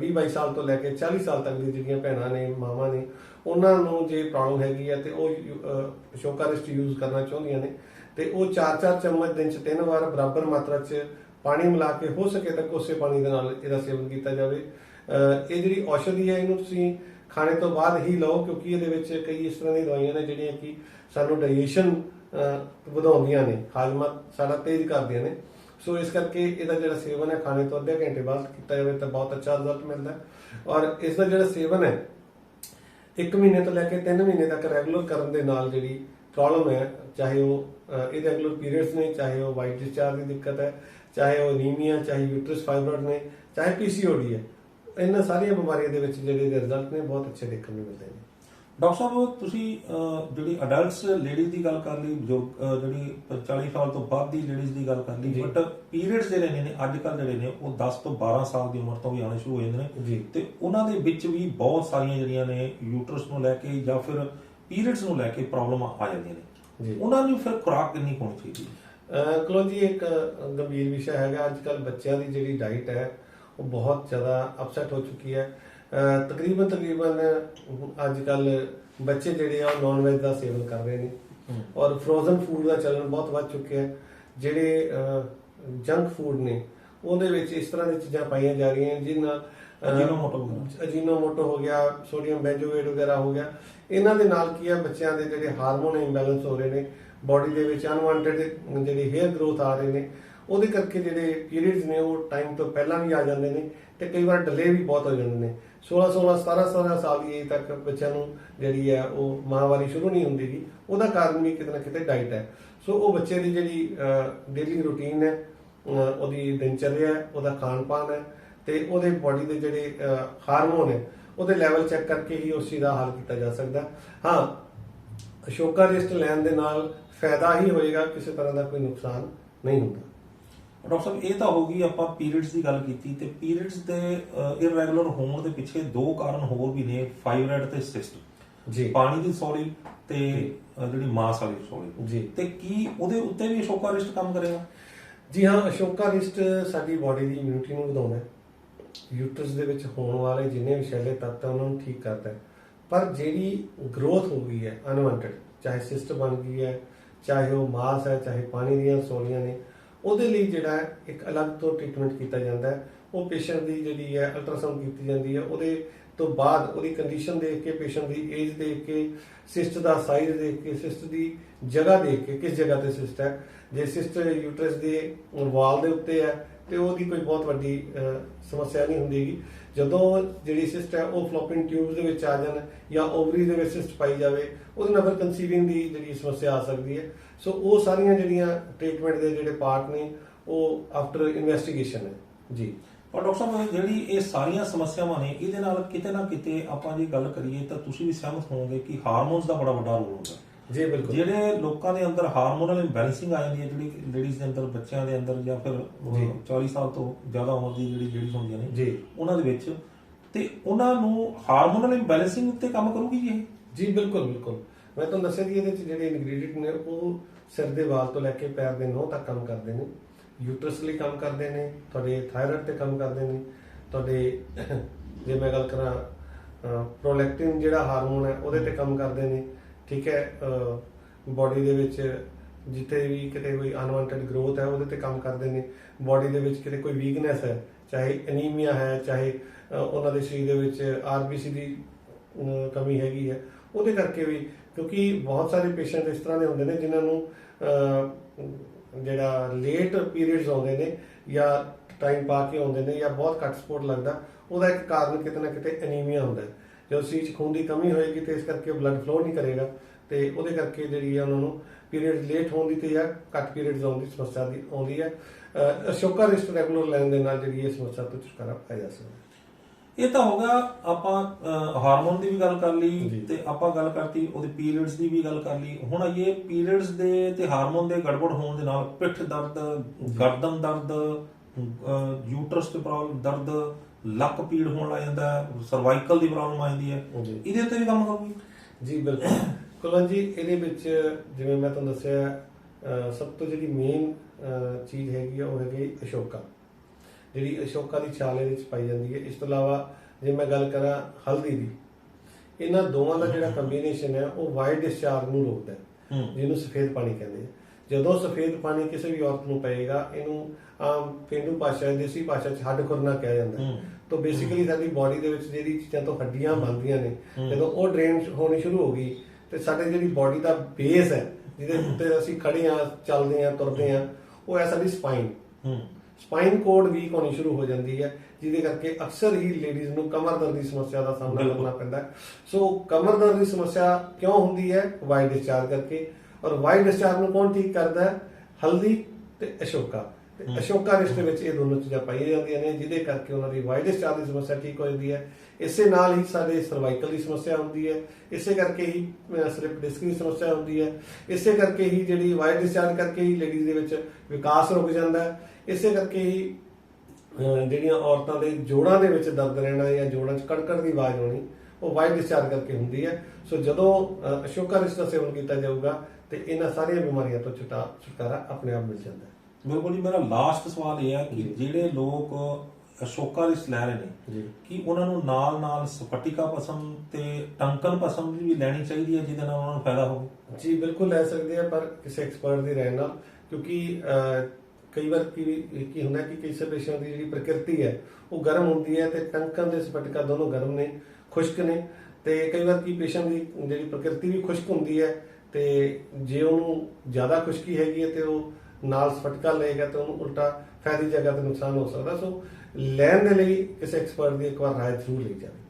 20 22 ਸਾਲ ਤੋਂ ਲੈ ਕੇ 40 ਸਾਲ ਤੱਕ ਦੀ ਜਿਹੜੀਆਂ ਭੈਣਾਂ ਨੇ ਮਾਵਾਂ ਨੇ ਉਹਨਾਂ ਨੂੰ ਜੇ ਪ੍ਰੋਬਲਮ ਹੈਗੀ ਹੈ ਤੇ ਉਹ ਅਹ, ਯੂਜ਼ ਕਰਨਾ ਚਾਹੁੰਦੀਆਂ ਨੇ ਤੇ ਉਹ 4-4 ਚਮਚ ਦਿਨ ਚ ਤਿੰਨ ਵਾਰ ਬਰਾਬਰ ਮਾਤਰਾ ਚ ਪਾਣੀ ਮਿਲਾ ਕੇ ਹੋ ਸਕੇ ਤਾਂ ਕੋਸੇ ਪਾਣੀ ਦੇ ਨਾਲ ਇਹਦਾ ਸੇਵਨ ਕੀਤਾ ਜਾਵੇ। ਇਹ ਜਿਹੜੀ ਔਸ਼ਧੀ ਹੈ ਇਹਨੂੰ ਤੁਸੀਂ ਖਾਣੇ ਤੋਂ ਬਾਅਦ ਹੀ ਲਓ, ਕਿਉਂਕਿ ਇਹਦੇ ਵਿੱਚ ਕਈ ਇਸ ਤਰ੍ਹਾਂ ਦੀਆਂ ਦਵਾਈਆਂ ਨੇ ਜਿਹੜੀਆਂ ਕਿ ਸਾਨੂੰ ਡਾਈਜੈਸ਼ਨ ਵਧਾਉਂਦੀਆਂ ਨੇ, ਹਾਜ਼ਮਾ ਸਾਡਾ ਤੇਜ਼ ਕਰਦੀਆਂ ਨੇ। ਸੋ ਇਸ ਕਰਕੇ ਇਹਦਾ ਜਿਹੜਾ ਸੇਵਨ ਹੈ, ਖਾਣੇ ਤੋਂ ਅੱਧੇ ਘੰਟੇ ਬਾਅਦ ਕੀਤਾ ਜਾਵੇ ਤਾਂ ਬਹੁਤ ਅੱਛਾ ਰਿਜ਼ਲਟ ਮਿਲਦਾ ਔਰ ਇਸ ਦਾ ਜਿਹੜਾ ਸੇਵਨ ਹੈ, ਇੱਕ ਮਹੀਨੇ ਤੋਂ ਲੈ ਕੇ 3 ਮਹੀਨੇ ਤੱਕ ਰੈਗੂਲਰ ਕਰਨ ਦੇ ਨਾਲ ਜਿਹੜੀ ਪ੍ਰੋਬਲਮ ਹੈ, ਚਾਹੇ ਉਹ ਇਰੈਗੂਲਰ ਪੀਰੀਅਡਸ ਨੇ, ਚਾਹੇ ਉਹ ਵਾਈਟ ਡਿਸਚਾਰਜ ਦੀ ਦਿੱਕਤ ਹੈ, ਚਾਹੇ ਉਹ ਅਨੀਮੀਆ ਚਾਹੇ ਯੂਟਰਸ ਫਾਈਬਰਡ ਨੇ, ਚਾਹੇ ਪੀਸੀਓਡੀ ਹੈ। ਇਹਨਾਂ ਸਾਰੀਆਂ ਬਿਮਾਰੀਆਂ ਦੇ ਵਿੱਚ ਜਿਹੜੇ ਰਿਜ਼ਲਟ ਨੇ ਬਹੁਤ ਅੱਛੇ ਦੇਖਣ ਨੂੰ ਮਿਲਦੇ ਨੇ। ਡਾਕਟਰ ਸਾਹਿਬ ਤੁਸੀਂ ਜਿਹੜੀ ਅਡਲਟਸ ਲੇਡੀਜ਼ ਦੀ ਗੱਲ ਕਰ ਲਈ ਜੋ ਜਿਹੜੀ 40 ਸਾਲ ਤੋਂ ਬਾਅਦ ਦੀ ਲੇਡੀਜ਼ ਦੀ ਗੱਲ ਕਰ ਲਈ। ਬਟ ਪੀਰੀਅਡਸ ਜਿਹੜੇ ਨੇ ਅੱਜ ਕੱਲ ਜਿਹੜੇ ਨੇ ਉਹ 10 ਤੋਂ 12 ਸਾਲ ਦੀ ਉਮਰ ਤੋਂ ਵੀ ਆਉਣੇ ਸ਼ੁਰੂ ਹੋ ਜਾਂਦੇ ਨੇ। ਤੇ ਉਹਨਾਂ ਦੇ ਵਿੱਚ ਵੀ ਬਹੁਤ ਸਾਰੀਆਂ ਜਿਹੜੀਆਂ ਨੇ ਯੂਟਰਸ ਨੂੰ ਲੈ ਕੇ ਜਾਂ ਫਿਰ ਪੀਰੀਅਡਸ ਨੂੰ ਲੈ ਕੇ ਪ੍ਰੋਬਲਮ ਆ ਜਾਂਦੀਆਂ ਨੇ। ਉਹਨਾਂ ਨੂੰ ਫਿਰ ਖੁਰਾਕ ਕਿੰਨੀ ਹੋਣੀ ਚਾਹੀਦੀ? ਕਲੋ ਜੀ ਇੱਕ ਗੰਭੀਰ ਵਿਸ਼ਾ ਹੈਗਾ। ਅੱਜ ਕੱਲ ਬੱਚਿਆਂ ਦੀ ਜਿਹੜੀ ਡਾਈਟ ਹੈ ਉਹ ਬਹੁਤ ਜ਼ਿਆਦਾ ਅਪਸੈਟ ਹੋ ਚੁੱਕੀ ਹੈ। ਤਕਰੀਬਨ ਤਕਰੀਬਨ ਅੱਜ ਕੱਲ ਬੱਚੇ ਜਿਹੜੇ ਆ ਉਹ ਨਾਨ ਵੈਜ ਦਾ ਸੇਵਨ ਕਰ ਰਹੇ ਨੇ। ਔਰ ਫਰੋਜ਼ਨ ਫੂਡ ਦਾ ਚੱਲਣ ਬਹੁਤ ਵੱਧ ਚੁੱਕਿਆ ਹੈ। ਜਿਹੜੇ ਜੰਕ ਫੂਡ ਨੇ ਉਹਦੇ ਵਿੱਚ ਇਸ ਤਰ੍ਹਾਂ ਦੀਆਂ ਚੀਜ਼ਾਂ ਪਾਈਆਂ ਜਾ ਰਹੀਆਂ ਜਿਨ੍ਹਾਂ ਵਗੈਰਾ। ਅਜੀਨੋਮੋਟੋ ਹੋ ਗਿਆ ਸੋਡੀਅਮ ਬੈਂਜੋਏਟ ਵਗੈਰਾ ਹੋ ਗਿਆ। ਇਹਨਾਂ ਦੇ ਨਾਲ ਕੀ ਹੈ ਬੱਚਿਆਂ ਦੇ ਜਿਹੜੇ ਹਾਰਮੋਨ ਇੰਬੈਲੈਂਸ ਹੋ ਰਹੇ ਨੇ ਬਾਡੀ ਦੇ ਵਿੱਚ ਅਨਵਾਂਟਡ ਜਿਹੜੀ ਹੇਅਰ ਗਰੋਥ ਆ ਰਹੇ ਨੇ ਉਹਦੇ ਕਰਕੇ ਜਿਹੜੇ ਪੀਰੀਅਡਸ ਨੇ ਉਹ ਟਾਈਮ ਤੋਂ ਪਹਿਲਾਂ ਵੀ ਆ ਜਾਂਦੇ ਨੇ ਤੇ ਕਈ ਵਾਰ ਡਿਲੇ ਵੀ ਬਹੁਤ ਹੋ ਜਾਂਦੇ ਨੇ। 16 16 17 17 ਸਾਲ ਦੀ ਏਜ ਤੱਕ ਬੱਚਿਆਂ ਨੂੰ ਜਿਹੜੀ ਹੈ ਉਹ ਮਾਹਵਾਰੀ ਸ਼ੁਰੂ ਨਹੀਂ ਹੁੰਦੀ ਹੁੰਦੀਗੀ ਉਹਦਾ ਕਾਰਨ ਵੀ ਕਿਤੇ ਨਾ ਕਿਤੇ ਡਾਈਟ ਹੈ। ਸੋ ਉਹ ਬੱਚੇ ਦੀ ਜਿਹੜੀ ਡੇਲੀ ਰੂਟੀਨ ਹੈ ਉਹਦੀ ਦਿਨਚਰਿਆ ਹੈ, ਉਹਦਾ ਖਾਣ ਪਾਣ ਹੈ ਤੇ ਉਹਦੇ ਬਾਡੀ ਦੇ ਜਿਹੜੇ ਹਾਰਮੋਨ ਹੈ, ਉਹਦੇ ਲੈਵਲ ਚੈੱਕ ਕਰਕੇ ਹੀ ਉਸ ਚੀਜ਼ ਦਾ ਹੱਲ ਕੀਤਾ ਜਾ ਸਕਦਾ ਹਾਂ। ਅਸ਼ੋਕਾ ਰਿਸਟ ਲੈਣ ਦੇ ਨਾਲ ਫਾਇਦਾ ਹੀ ਹੋਏਗਾ, ਕਿਸੇ ਤਰ੍ਹਾਂ ਦਾ ਕੋਈ ਨੁਕਸਾਨ ਨਹੀਂ ਹੁੰਦਾ। ਡਾਕਟਰ ਸਾਹਿਬ ਇਹ ਤਾਂ ਹੋ ਗਈ ਆਪਾਂ ਪੀਰੀਅਡਸ ਦੀ ਗੱਲ ਕੀਤੀ ਤੇ ਪੀਰੀਅਡਸ ਦੇ ਇਰੈਗੂਲਰ ਹੋਣ ਦੇ ਪਿੱਛੇ ਦੋ ਕਾਰਨ ਹੋਰ ਵੀ ਨੇ ਫਾਈਬਰਾਇਡ ਤੇ ਸਿਸਟ ਜੀ। ਪਾਣੀ ਦੀ ਸੌਲੀ ਤੇ ਜਿਹੜੀ ਮਾਸ ਵਾਲੀ ਸੌਲੀ ਜੀ। ਤੇ ਕੀ ਉਹਦੇ ਉੱਤੇ ਵੀ ਅਸ਼ੋਕਾ ਰਿਸ਼ਟ ਕੰਮ ਕਰੇਗਾ? ਜੀ ਹਾਂ ਅਸ਼ੋਕਾ ਰਿਸਟ ਸਾਡੀ ਬਾਡੀ ਦੀ ਇਮਿਊਨਿਟੀ ਨੂੰ ਵਧਾਉਂਦਾ ਹੈ। ਯੂਟਰਸ ਦੇ ਵਿੱਚ ਹੋਣ ਵਾਲੇ ਜਿੰਨੇ ਵੀ ਸ਼ੈਲੇ ਤੱਤ ਉਹਨਾਂ ਨੂੰ ਠੀਕ ਕਰਦਾ ਹੈ। ਪਰ ਜਿਹੜੀ ਗਰੋਥ ਹੋ ਗਈ ਹੈ ਅਨਵਾਂਟਡ ਚਾਹੇ ਸਿਸਟ ਬਣ ਗਈ ਹੈ ਚਾਹੇ ਉਹ ਮਾਸ ਹੈ ਚਾਹੇ ਪਾਣੀ ਦੀਆਂ ਸੋਲੀਆਂ ਨੇ ਉਹਦੇ ਲਈ ਜਿਹੜਾ ਇੱਕ ਅਲੱਗ ਤੋਂ ਟ੍ਰੀਟਮੈਂਟ ਕੀਤਾ ਜਾਂਦਾ ਹੈ। ਉਹ ਪੇਸ਼ੈਂਟ ਦੀ ਜਿਹੜੀ ਹੈ ਅਲਟਰਾਸਾਊਂਡ ਕੀਤੀ ਜਾਂਦੀ ਹੈ। ਉਹਦੇ ਤੋਂ ਬਾਅਦ ਉਹਦੀ ਕੰਡੀਸ਼ਨ ਦੇਖ ਕੇ ਪੇਸ਼ੈਂਟ ਦੀ ਏਜ ਦੇਖ ਕੇ ਸਿਸਟ ਦਾ ਸਾਈਜ਼ ਦੇਖ ਕੇ ਸਿਸਟ ਦੀ ਜਗ੍ਹਾ ਦੇਖ ਕੇ ਕਿਸ ਜਗ੍ਹਾ ਤੇ ਸਿਸਟ ਹੈ। ਜੇ ਸਿਸਟ ਯੂਟਰਸ ਦੇ ਵਾਲ ਦੇ ਉੱਤੇ ਹੈ, ਤੇ ਉਹਦੀ ਕੋਈ ਬਹੁਤ ਵੱਡੀ ਸਮੱਸਿਆ ਨਹੀਂ ਹੁੰਦੀਗੀ ਜਦੋਂ ਜਿਹੜੀ ਸਿਸਟ ਹੈ, ਉਹ ਫਲੋਪਿੰਗ ਟਿਊਬਸ ਦੇ ਵਿੱਚ ਆ ਜਾਣ ਜਾਂ ਓਵਰੀ ਦੇ ਵਿੱਚ ਸਿਸਟ ਪਾਈ ਜਾਵੇ, ਉਹਦੇ ਨਾਲ ਫਿਰ ਕਨਸੀਵਿੰਗ ਦੀ ਜਿਹੜੀ ਸਮੱਸਿਆ ਆ ਸਕਦੀ ਹੈ। ਸੋ ਉਹ ਸਾਰੀਆਂ ਜਿਹੜੀਆਂ ਟ੍ਰੀਟਮੈਂਟ ਦੇ ਜਿਹੜੇ ਪਾਰਟ ਨੇ ਉਹ ਆਫਟਰ ਇਨਵੈਸਟੀਗੇਸ਼ਨ ਹੈ। ਜੀ। ਪਰ ਡਾਕਟਰ ਸਾਹਿਬ ਜਿਹੜੀ ਇਹ ਸਾਰੀਆਂ ਸਮੱਸਿਆਵਾਂ ਨੇ ਇਹਦੇ ਨਾਲ ਕਿਤੇ ਨਾ ਕਿਤੇ ਆਪਾਂ ਜੇ ਗੱਲ ਕਰੀਏ ਤਾਂ ਤੁਸੀਂ ਵੀ ਸਹਿਮਤ ਹੋਵੋਗੇ ਕਿ ਹਾਰਮੋਨਸ ਦਾ ਬੜਾ ਵੱਡਾ ਰੋਲ ਹੁੰਦਾ। ਜੀ ਬਿਲਕੁਲ। ਜਿਹੜੇ ਲੋਕਾਂ ਦੇ ਅੰਦਰ ਹਾਰਮੋਨਲ ਇੰਬੈਲੈਂਸਿੰਗ ਆ ਜਾਂਦੀ ਹੈ ਜਿਹੜੀ ਲੇਡੀਜ਼ ਦੇ ਅੰਦਰ ਬੱਚਿਆਂ ਦੇ ਅੰਦਰ ਜਾਂ ਫਿਰ ਉਹ ਜੀ। 40 ਸਾਲ ਤੋਂ ਜ਼ਿਆਦਾ ਉਮਰ ਦੀ ਜਿਹੜੀ ਲੇਡੀਜ਼ ਹੁੰਦੀਆਂ ਨੇ ਜੀ। ਉਹਨਾਂ ਦੇ ਵਿੱਚ ਤੇ ਉਹਨਾਂ ਨੂੰ ਹਾਰਮੋਨਲ ਇੰਬੈਲੈਂਸਿੰਗ ਉੱਤੇ ਕੰਮ ਕਰੂਗੀ ਜੀ ਇਹ? ਜੀ ਬਿਲਕੁਲ ਬਿਲਕੁਲ। ਮੈਂ ਤੁਹਾਨੂੰ ਦੱਸਿਆ ਕਿ ਇਹਦੇ ਵਿੱਚ ਜਿਹੜੇ ਇਨਗਰੀਡੀਐਂਟ ਨੇ, ਉਹ ਸਿਰ ਦੇ ਵਾਲ ਤੋਂ ਲੈ ਕੇ ਪੈਰ ਦੇ ਨਹੁੰ ਤੱਕ ਕੰਮ ਕਰਦੇ ਨੇ। ਯੂਟਰਸ ਲਈ ਕੰਮ ਕਰਦੇ ਨੇ, ਤੁਹਾਡੇ ਥਾਇਰਾਇਡ ਤੇ ਕੰਮ ਕਰਦੇ ਨੇ। ਤੁਹਾਡੇ, ਜੇ ਮੈਂ ਗੱਲ ਕਰਾਂ ਪ੍ਰੋਲੈਕਟਿਨ ਜਿਹੜਾ ਹਾਰਮੋਨ ਹੈ, ਉਹਦੇ ਤੇ ਕੰਮ ਕਰਦੇ ਨੇ। ਠੀਕ ਹੈ ਬਾਡੀ ਦੇ ਵਿੱਚ ਜਿੱਥੇ ਵੀ ਕਿਤੇ ਕੋਈ ਅਨਵਾਂਟਡ ਗਰੋਥ ਹੈ, ਉਹਦੇ ਤੇ ਕੰਮ ਕਰਦੇ ਨੇ। ਬਾਡੀ ਦੇ ਵਿੱਚ ਕਿਤੇ ਕੋਈ ਵੀਕਨੈਸ ਹੈ, ਚਾਹੇ ਐਨੀਮੀਆ ਹੈ, ਚਾਹੇ ਉਹਨਾਂ ਦੇ ਸਰੀਰ ਦੇ ਵਿੱਚ ਆਰਬੀਸੀ ਦੀ ਕਮੀ ਹੈਗੀ ਹੈ, ਉਹਦੇ ਕਰਕੇ ਵੀ ਕਿਉਂਕਿ ਬਹੁਤ ਸਾਰੇ ਪੇਸ਼ੈਂਟ ਇਸ ਤਰ੍ਹਾਂ ਦੇ ਹੁੰਦੇ ਨੇ ਜਿਨ੍ਹਾਂ ਨੂੰ ਜਿਹੜਾ ਲੇਟ ਪੀਰੀਅਡਸ ਆਉਂਦੇ ਨੇ ਜਾਂ ਟਾਈਮ ਪਾ ਕੇ ਆਉਂਦੇ ਨੇ ਜਾਂ ਬਹੁਤ ਘੱਟ ਸਪੋਰਟ ਲੱਗਦਾ, ਉਹਦਾ ਇੱਕ ਕਾਰਨ ਕਿਤੇ ਨਾ ਕਿਤੇ ਐਨੀਮੀਆ ਹੁੰਦਾ ਹੈ। ਜਦੋਂ ਸਰੀਰ ਖੂਨ ਦੀ ਕਮੀ ਹੋਏਗੀ ਤੇ ਇਸ ਕਰਕੇ ਬਲੱਡ ਫਲੋ ਨਹੀਂ ਕਰੇਗਾ ਤੇ ਉਹਦੇ ਕਰਕੇ ਜਿਹੜੀ ਆ ਉਹਨਾਂ ਨੂੰ ਪੀਰੀਅਡ ਲੇਟ ਹੋਣ ਦੀ ਤੇ ਜਾਂ ਘੱਟ ਪੀਰੀਅਡਸ ਆਉਣ ਦੀ ਸਮੱਸਿਆ ਦੀ ਆਉਂਦੀ ਹੈ। ਅਸ਼ੋਕਾ ਰਿਸਟ ਰੈਗੂਲਰ ਲੈਣ ਦੇ ਨਾਲ ਜਿਹੜੀ ਇਹ ਸਮੱਸਿਆ ਤੋਂ ਛੁਟਕਾਰਾ ਪਾਇਆ ਜਾ ਸਕਦਾ ਇਹ ਤਾਂ ਹੋ ਗਿਆ ਆਪਾਂ ਹਾਰਮੋਨ ਦੀ ਵੀ ਗੱਲ ਕਰ ਲਈ। ਤੇ ਆਪਾਂ ਗੱਲ ਕਰਤੀ ਉਹਦੇ ਪੀਰੀਅਡਸ ਦੀ ਵੀ ਗੱਲ ਕਰ ਲਈ। ਹੁਣ ਆਈਏ ਪੀਰੀਅਡਸ ਦੇ ਤੇ ਹਾਰਮੋਨ ਦੇ ਗੜਬੜ ਹੋਣ ਦੇ ਨਾਲ ਪਿੱਠ ਦਰਦ ਗਰਦਨ ਦਰਦ ਯੂਟਰਸ ਤੇ ਪ੍ਰੋਬਲਮ ਦਰਦ ਲੱਕ ਪੀੜ ਹੋਣ ਲੱਗ ਜਾਂਦਾ ਸਰਵਾਈਕਲ ਦੀ ਪ੍ਰੋਬਲਮ ਆ ਜਾਂਦੀ ਹੈ। ਇਹਦੇ ਉੱਤੇ ਵੀ ਕੰਮ ਕਰੂਗੀ। ਜੀ ਬਿਲਕੁਲ। ਕੁਲਵੰਤ ਜੀ ਇਹਦੇ ਵਿੱਚ ਜਿਵੇਂ ਮੈਂ ਤੁਹਾਨੂੰ ਦੱਸਿਆ ਸਭ ਤੋਂ ਜਿਹੜੀ ਮੇਨ ਚੀਜ਼ ਹੈਗੀ ਆ ਉਹ ਹੈਗੀ ਅਸ਼ੋਕਾ। ਜਿਹੜੀ ਅਸ਼ੋਕਾ ਦੀ ਛਾਲ ਇਹਦੇ ਵਿੱਚ ਪਾਈ ਜਾਂਦੀ ਹੈ। ਇਸ ਤੋਂ ਇਲਾਵਾ ਜੇ ਮੈਂ ਗੱਲ ਕਰਾਂ ਹਲਦੀ ਦੀ ਇਹਨਾਂ ਦੋਵਾਂ ਦਾ ਜਿਹੜਾ ਕੰਬੀਨੇਸ਼ਨ ਹੈ ਉਹ ਵਾਈਟ ਡਿਸਚਾਰਜ ਨੂੰ ਰੋਕਦਾ ਹੈ ਜਿਹਨੂੰ ਸਫੇਦ ਪਾਣੀ ਕਹਿੰਦੇ ਆ। ਜਦੋਂ ਸਫੇਦ ਪਾਣੀ ਕਿਸੇ ਵੀ ਔਰਤ ਨੂੰ ਪਏਗਾ ਇਹਨੂੰ ਆਮ ਪਿੰਡੂ ਭਾਸ਼ਾ ਦੇਸੀ ਭਾਸ਼ਾ ਚ ਹੱਡ ਖੁਰਨਾ ਕਿਹਾ ਜਾਂਦਾ ਹੈ। ਤਾਂ ਬੇਸਿਕਲੀ ਸਾਡੀ ਬਾਡੀ ਦੇ ਵਿੱਚ ਜਿਹੜੀ ਚੀਜ਼ਾਂ ਤੋਂ ਹੱਡੀਆਂ ਬਣਦੀਆਂ ਨੇ। ਜਦੋਂ ਉਹ ਡਰੇਨ ਹੋਣੀ ਸ਼ੁਰੂ ਹੋ ਗਈ ਤੇ ਸਾਡੇ ਜਿਹੜੀ ਬਾਡੀ ਦਾ ਬੇਸ ਹੈ ਜਿਹਦੇ ਉੱਤੇ ਅਸੀਂ ਖੜੇ ਆ ਚੱਲਦੇ ਆ ਤੁਰਦੇ ਆ ਉਹ ਹੈ ਸਾਡੀ ਸਪਾਈਨ ਸਪਾਈਨ ਕੋਡ ਵੀਕ ਹੋਣੀ ਸ਼ੁਰੂ ਹੋ ਜਾਂਦੀ ਹੈ ਜਿਹਦੇ ਕਰਕੇ ਅਕਸਰ ਹੀ ਲੇਡੀਜ਼ ਨੂੰ ਕਮਰ ਦਰਦ ਦੀ ਸਮੱਸਿਆ ਦਾ ਸਾਹਮਣਾ। ਕਰਨਾ ਪੈਂਦਾ ਸੋ ਕਮਰ ਦਰਦ ਦੀ ਸਮੱਸਿਆ ਕਿਉਂ ਹੁੰਦੀ ਹੈ? ਵਾਈਟ ਡਿਸਚਾਰਜ ਕਰਕੇ। ਔਰ ਵਾਈਟ ਡਿਸਚਾਰਜ ਨੂੰ ਕੌਣ ਠੀਕ ਕਰਦਾ ਹੈ? ਹਲਦੀ ਤੇ ਅਸ਼ੋਕਾ। ਤੇ ਅਸ਼ੋਕਾ ਰਿਸ਼ਤੇ ਵਿੱਚ ਇਹ ਦੋਨੋਂ ਚੀਜ਼ਾਂ ਪਾਈਆਂ ਜਾਂਦੀਆਂ ਨੇ ਜਿਹਦੇ ਕਰਕੇ ਉਹਨਾਂ ਦੀ ਵਾਈਟ ਡਿਸਚਾਰਜ ਦੀ ਸਮੱਸਿਆ ਠੀਕ ਹੋ ਜਾਂਦੀ ਹੈ। ਇਸੇ ਨਾਲ ਹੀ ਸਾਡੇ ਸਰਵਾਈਕਲ ਦੀ ਸਮੱਸਿਆ ਹੁੰਦੀ ਹੈ। ਇਸੇ ਕਰਕੇ ਹੀ ਸਲਿਪ ਡਿਸਕ ਦੀ ਸਮੱਸਿਆ ਹੁੰਦੀ ਹੈ। ਇਸੇ ਕਰਕੇ ਹੀ ਜਿਹੜੀ ਵਾਈਟ ਡਿਸਚਾਰਜ ਕਰਕੇ ਹੀ ਲੇਡੀਜ਼ ਦੇ ਵਿੱਚ ਵਿਕਾਸ ਰੁਕ ਜਾਂਦਾ ਹੈ। ਇਸੇ ਕਰਕੇ ਹੀ ਜਿਹੜੀਆਂ ਔਰਤਾਂ ਦੇ ਜੋੜਾਂ ਦੇ ਵਿੱਚ ਦਰਦ ਰਹਿਣਾ ਜਾਂ ਜੋੜਾਂ 'ਚ ਕੜਕੜ ਦੀ ਆਵਾਜ਼ ਆਉਣੀ ਉਹ ਵਾਈਟ ਡਿਸਚਾਰਜ ਕਰਕੇ ਹੁੰਦੀ ਹੈ। ਸੋ ਜਦੋਂ ਅਸ਼ੋਕਾ ਰਿਸ਼ ਦਾ ਸੇਵਨ ਕੀਤਾ ਜਾਊਗਾ ਤੇ ਇਹਨਾਂ ਸਾਰੀਆਂ ਬਿਮਾਰੀਆਂ ਤੋਂ ਛੁਟਾ ਛੁਟਕਾਰਾ ਆਪਣੇ ਆਪ ਮਿਲ ਜਾਂਦਾ ਹੈ। ਬਿਲਕੁਲ ਜੀ ਮੇਰਾ ਲਾਸਟ ਸਵਾਲ ਇਹ ਹੈ ਕਿ ਜਿਹੜੇ ਲੋਕ ਅਸ਼ੋਕਾ ਰਿਸ ਲੈ ਰਹੇ ਨੇ ਕਿ ਉਹਨਾਂ ਨੂੰ ਨਾਲ ਨਾਲ ਸਫਟਿਕਾ ਪਸਮ ਤੇ ਟੰਕਨ ਪਸਮ ਵੀ ਲੈਣੀ ਚਾਹੀਦੀ ਹੈ ਜਿਹਦੇ ਨਾਲ ਉਹਨਾਂ ਨੂੰ ਫਾਇਦਾ ਹੋਵੇ? ਜੀ ਬਿਲਕੁਲ ਲੈ ਸਕਦੇ ਆ ਪਰ ਕਿਸੇ ਐਕਸਪਰਟ ਦੀ ਰਾਏ ਨਾਲ ਕਿਉਂਕਿ ਕਈ ਵਾਰ ਕੀ ਕੀ ਹੁੰਦਾ ਕਿ ਕਿਸੇ ਪੇਸ਼ੈਂਟ ਦੀ ਜਿਹੜੀ ਪ੍ਰਕਿਰਤੀ ਹੈ, ਉਹ ਗਰਮ ਹੁੰਦੀ ਹੈ ਤੇ ਟੰਕਨ ਦੇ ਸਪਟਕਾ ਦੋਨੋਂ ਗਰਮ ਨੇ, ਖੁਸ਼ਕ ਨੇ ਤੇ ਕਈ ਵਾਰ ਕੀ ਪੇਸ਼ੈਂਟ ਦੀ ਜਿਹੜੀ ਪ੍ਰਕਿਰਤੀ ਵੀ ਖੁਸ਼ਕ ਹੁੰਦੀ ਹੈ ਤੇ ਜੇ ਉਹਨੂੰ ਜ਼ਿਆਦਾ ਖੁਸ਼ਕੀ ਹੈਗੀ ਹੈ ਤੇ ਉਹ ਨਾਲ ਸਪਟਕਾ ਲਏਗਾ ਤੇ ਉਹਨੂੰ ਉਲਟਾ ਫਾਇਦੀ ਜਗ੍ਹਾ ਤੇ ਨੁਕਸਾਨ ਹੋ ਸਕਦਾ। ਸੋ ਲੈਣ ਦੇ ਲਈ ਕਿਸੇ ਐਕਸਪਰਟ ਦੀ ਇੱਕ ਵਾਰ ਰਾਏ ਜ਼ਰੂਰ ਲਈ ਜਾਵੇ।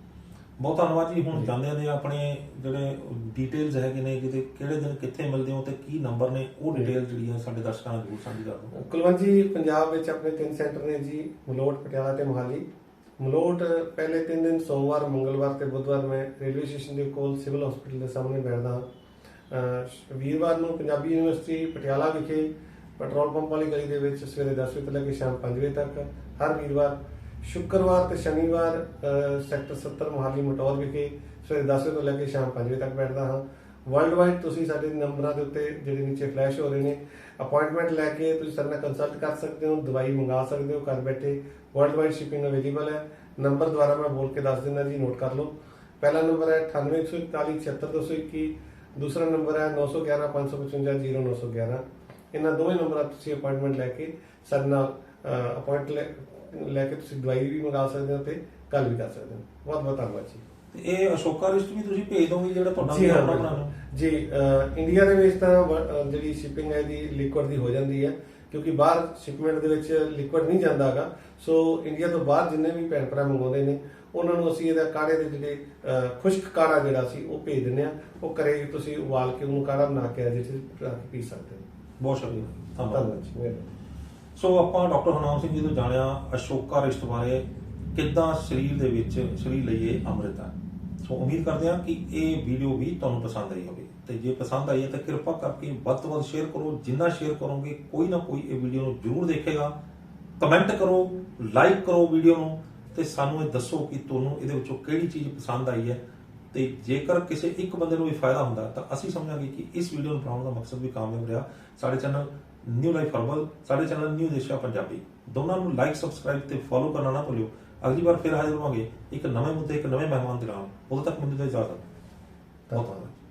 ਬਹੁਤ ਧੰਨਵਾਦ ਜੀ। ਹੁਣ ਜਾਂਦੇ ਨੇ ਆਪਣੇ ਜਿਹੜੇ ਡਿਟੇਲਸ ਹੈਗੇ ਨੇ ਕਿਤੇ ਕਿਹੜੇ ਦਿਨ ਕਿੱਥੇ ਮਿਲਦੇ ਹੋ ਤੇ ਕੀ ਨੰਬਰ ਨੇ ਉਹ ਡਿਟੇਲ ਜਿਹੜੀ ਹੈ ਸਾਡੇ ਦਰਸ਼ਕਾਂ ਨਾਲ ਜ਼ਰੂਰ ਸਾਂਝੀ ਕਰ ਦਿਓ। ਕੁਲਵੰਤ ਜੀ ਪੰਜਾਬ ਵਿੱਚ ਆਪਣੇ ਤਿੰਨ ਸੈਂਟਰ ਨੇ ਜੀ ਮਲੋਟ ਪਟਿਆਲਾ ਤੇ ਮੋਹਾਲੀ। ਮਲੋਟ ਪਹਿਲੇ ਤਿੰਨ ਦਿਨ ਸੋਮਵਾਰ ਮੰਗਲਵਾਰ ਤੇ ਬੁੱਧਵਾਰ ਮੈਂ ਰੇਲਵੇ ਸਟੇਸ਼ਨ ਦੇ ਕੋਲ ਸਿਵਲ ਹਸਪੀਟਲ ਦੇ ਸਾਹਮਣੇ ਬੈਠਦਾ ਹਾਂ। ਵੀਰਵਾਰ ਨੂੰ ਪੰਜਾਬੀ ਯੂਨੀਵਰਸਿਟੀ ਪਟਿਆਲਾ ਵਿਖੇ ਪੈਟਰੋਲ ਪੰਪ ਵਾਲੀ ਗਲੀ ਦੇ ਵਿੱਚ ਸਵੇਰੇ 10 ਵਜੇ ਤੋਂ ਲੈ ਕੇ ਸ਼ਾਮ 5 ਵਜੇ ਤੱਕ ਹਰ ਵੀਰਵਾਰ ਸ਼ੁੱਕਰਵਾਰ ਤੇ ਸ਼ਨੀਵਾਰ ਸੈਕਟਰ 70 ਮੋਹਾਲੀ ਮਟੌਰ ਵਿਖੇ ਸਵੇਰੇ 10 ਵਜੇ ਤੋਂ ਲੈ ਕੇ ਸ਼ਾਮ 5 ਵਜੇ ਤੱਕ ਬੈਠਦਾ ਹਾਂ। ਵਰਲਡ ਵਾਈਡ ਤੁਸੀਂ ਸਾਡੇ ਨੰਬਰਾਂ ਦੇ ਉੱਤੇ ਜਿਹੜੇ ਨੀਚੇ ਫਲੈਸ਼ ਹੋ ਰਹੇ ਨੇ ਅਪਾਇੰਟਮੈਂਟ ਲੈ ਕੇ ਤੁਸੀਂ ਸਾਡੇ ਨਾਲ ਕੰਸਲਟ ਕਰ ਸਕਦੇ ਹੋ, ਦਵਾਈ ਮੰਗਾ ਸਕਦੇ ਹੋ, ਘਰ ਬੈਠੇ ਵਰਲਡ ਵਾਈਡ ਸ਼ਿਪਿੰਗ ਅਵੇਲੇਬਲ ਹੈ। ਨੰਬਰ ਦੁਆਰਾ ਮੈਂ ਬੋਲ ਕੇ ਦੱਸ ਦਿੰਦਾ ਜੀ ਨੋਟ ਕਰ ਲਓ। ਪਹਿਲਾ ਨੰਬਰ ਹੈ 9814477221 ਦੂਸਰਾ ਨੰਬਰ ਹੈ 9115550911 ਇਹਨਾਂ ਦੋਵੇਂ ਨੰਬਰਾਂ ਤੁਸੀਂ ਅਪਾਇੰਟਮੈਂਟ ਲੈ ਕੇ ਸਾਡੇ ਨਾਲ ਅਪਾਇੰਟਮੈਂਟ ਲੈ ਕੇ ਤੁਸੀਂ ਦਵਾਈ ਵੀ ਮੰਗਾ ਸਕਦੇ ਹੋ ਤੇ ਗੱਲ ਵੀ ਕਰ ਸਕਦੇ ਹੋ। ਬਹੁਤ ਬਹੁਤ ਧੰਨਵਾਦ ਜੀ। ਇਹ ਅਸ਼ੋਕਾ ਰਿਸਟ ਵੀ ਤੁਸੀਂ ਭੇਜ ਦੋਗੇ ਜਿਹੜਾ ਤੁਹਾਡਾ ਹਾਂ ਆਪਣਾ ਬਣਾ ਲਓ। ਜੀ ਇੰਡੀਆ ਦੇ ਵਿੱਚ ਤਾਂ ਵ- ਜਿਹੜੀ ਸ਼ਿਪਿੰਗ ਹੈ ਦੀ ਲਿਕੁਇਡ ਦੀ ਹੋ ਜਾਂਦੀ ਹੈ ਕਿਉਂਕਿ ਬਾਹਰ ਸ਼ਿਪਮੈਂਟ ਦੇ ਵਿੱਚ ਲਿਕੁਇਡ ਨਹੀਂ ਜਾਂਦਾਗਾ ਸੋ ਇੰਡੀਆ ਤੋਂ ਬਾਹਰ ਜਿੰਨੇ ਵੀ ਭੈਣ ਭਰਾ ਮੰਗਵਾਉਂਦੇ ਨੇ ਉਹਨਾਂ ਨੂੰ ਅਸੀਂ ਇਹਦਾ ਕਾੜੇ ਦੇ ਜਿਹੜੇ ਖੁਸ਼ਕ ਕਾੜਾ ਜਿਹੜਾ ਸੀ ਉਹ ਭੇਜ ਦਿੰਦੇ ਆ ਉਹ ਕਰੇ ਤੁਸੀਂ ਉਬਾਲ ਕੇ ਉਹਨੂੰ ਕਾੜਾ ਬਣਾ ਕੇ ਜਿਹਦੇ ਚ ਪੀ ਸਕਦੇ ਹੋ। ਬਹੁਤ ਸ਼ੁਕਰੀਆ। ਧੰਨਵਾਦ। ਧੰਨਵਾਦ ਜੀ ਮਿਹਰਬਾਨੀ। ਸੋ ਆਪਾਂ ਡਾਕਟਰ ਹਰਨਾਮ ਸਿੰਘ ਜੀ ਤੋਂ ਜਾਣਿਆ ਅਸ਼ੋਕਾ ਰਿਸ਼ਟ ਬਾਰੇ ਕਿੱਦਾਂ ਸਰੀਰ ਦੇ ਵਿੱਚ ਸਰੀਰ ਲਈ ਅੰਮ੍ਰਿਤ ਹੈ। ਸੋ ਉਮੀਦ ਕਰਦੇ ਹਾਂ ਕਿ ਇਹ ਵੀਡੀਓ ਵੀ ਤੁਹਾਨੂੰ ਪਸੰਦ ਆਈ ਹੋਵੇ। ਤੇ ਜੇ ਪਸੰਦ ਆਈ ਹੈ ਤਾਂ ਕਿਰਪਾ ਕਰਕੇ ਵੱਧ ਤੋਂ ਵੱਧ ਸ਼ੇਅਰ ਕਰੋ, ਜਿੰਨਾ ਸ਼ੇਅਰ ਕਰੋਗੇ ਕੋਈ ਨਾ ਕੋਈ ਇਹ ਵੀਡੀਓ ਨੂੰ ਜ਼ਰੂਰ ਦੇਖੇਗਾ। ਕਮੈਂਟ ਕਰੋ, ਲਾਈਕ ਕਰੋ ਵੀਡੀਓ ਨੂੰ ਤੇ ਸਾਨੂੰ ਇਹ ਦੱਸੋ ਕਿ ਤੁਹਾਨੂੰ ਇਹਦੇ ਵਿੱਚੋਂ ਕਿਹੜੀ ਚੀਜ਼ ਪਸੰਦ ਆਈ ਹੈ। ਤੇ ਜੇਕਰ ਕਿਸੇ ਇੱਕ ਬੰਦੇ ਨੂੰ ਵੀ ਫਾਇਦਾ ਹੁੰਦਾ ਤਾਂ ਅਸੀਂ ਸਮਝਾਂਗੇ ਕਿ ਇਸ ਵੀਡੀਓ ਨੂੰ ਬਣਾਉਣ ਦਾ ਮਕਸਦ ਵੀ ਕਾਮਯਾਬ ਰਿਹਾ। ਸਾਡੇ ਚੈਨਲ ਨਿਊ ਲਾਈਫ ਹਰਬਲ ਸਾਡੇ ਚੈਨਲ ਨਿਊ ਦੇਸ਼ਾ ਪੰਜਾਬੀ ਦੋਨਾਂ ਨੂੰ ਲਾਈਕ ਸਬਸਕ੍ਰਾਈਬ ਤੇ ਫੋਲੋ ਕਰਨਾ ਨਾ ਭੁੱਲਿਓ। ਅਗਲੀ ਵਾਰ ਫਿਰ ਹਾਜ਼ਰ ਹੋਵਾਂਗੇ ਇੱਕ ਨਵੇਂ ਮੁੱਦੇ, ਇੱਕ ਨਵੇਂ ਮਹਿਮਾਨ ਦੇ ਨਾਲ। ਉਦੋਂ ਤੱਕ ਮੈਨੂੰ ਦਿਓ ਇਜਾਜ਼ਤ। ਬਹੁਤ ਧੰਨਵਾਦ।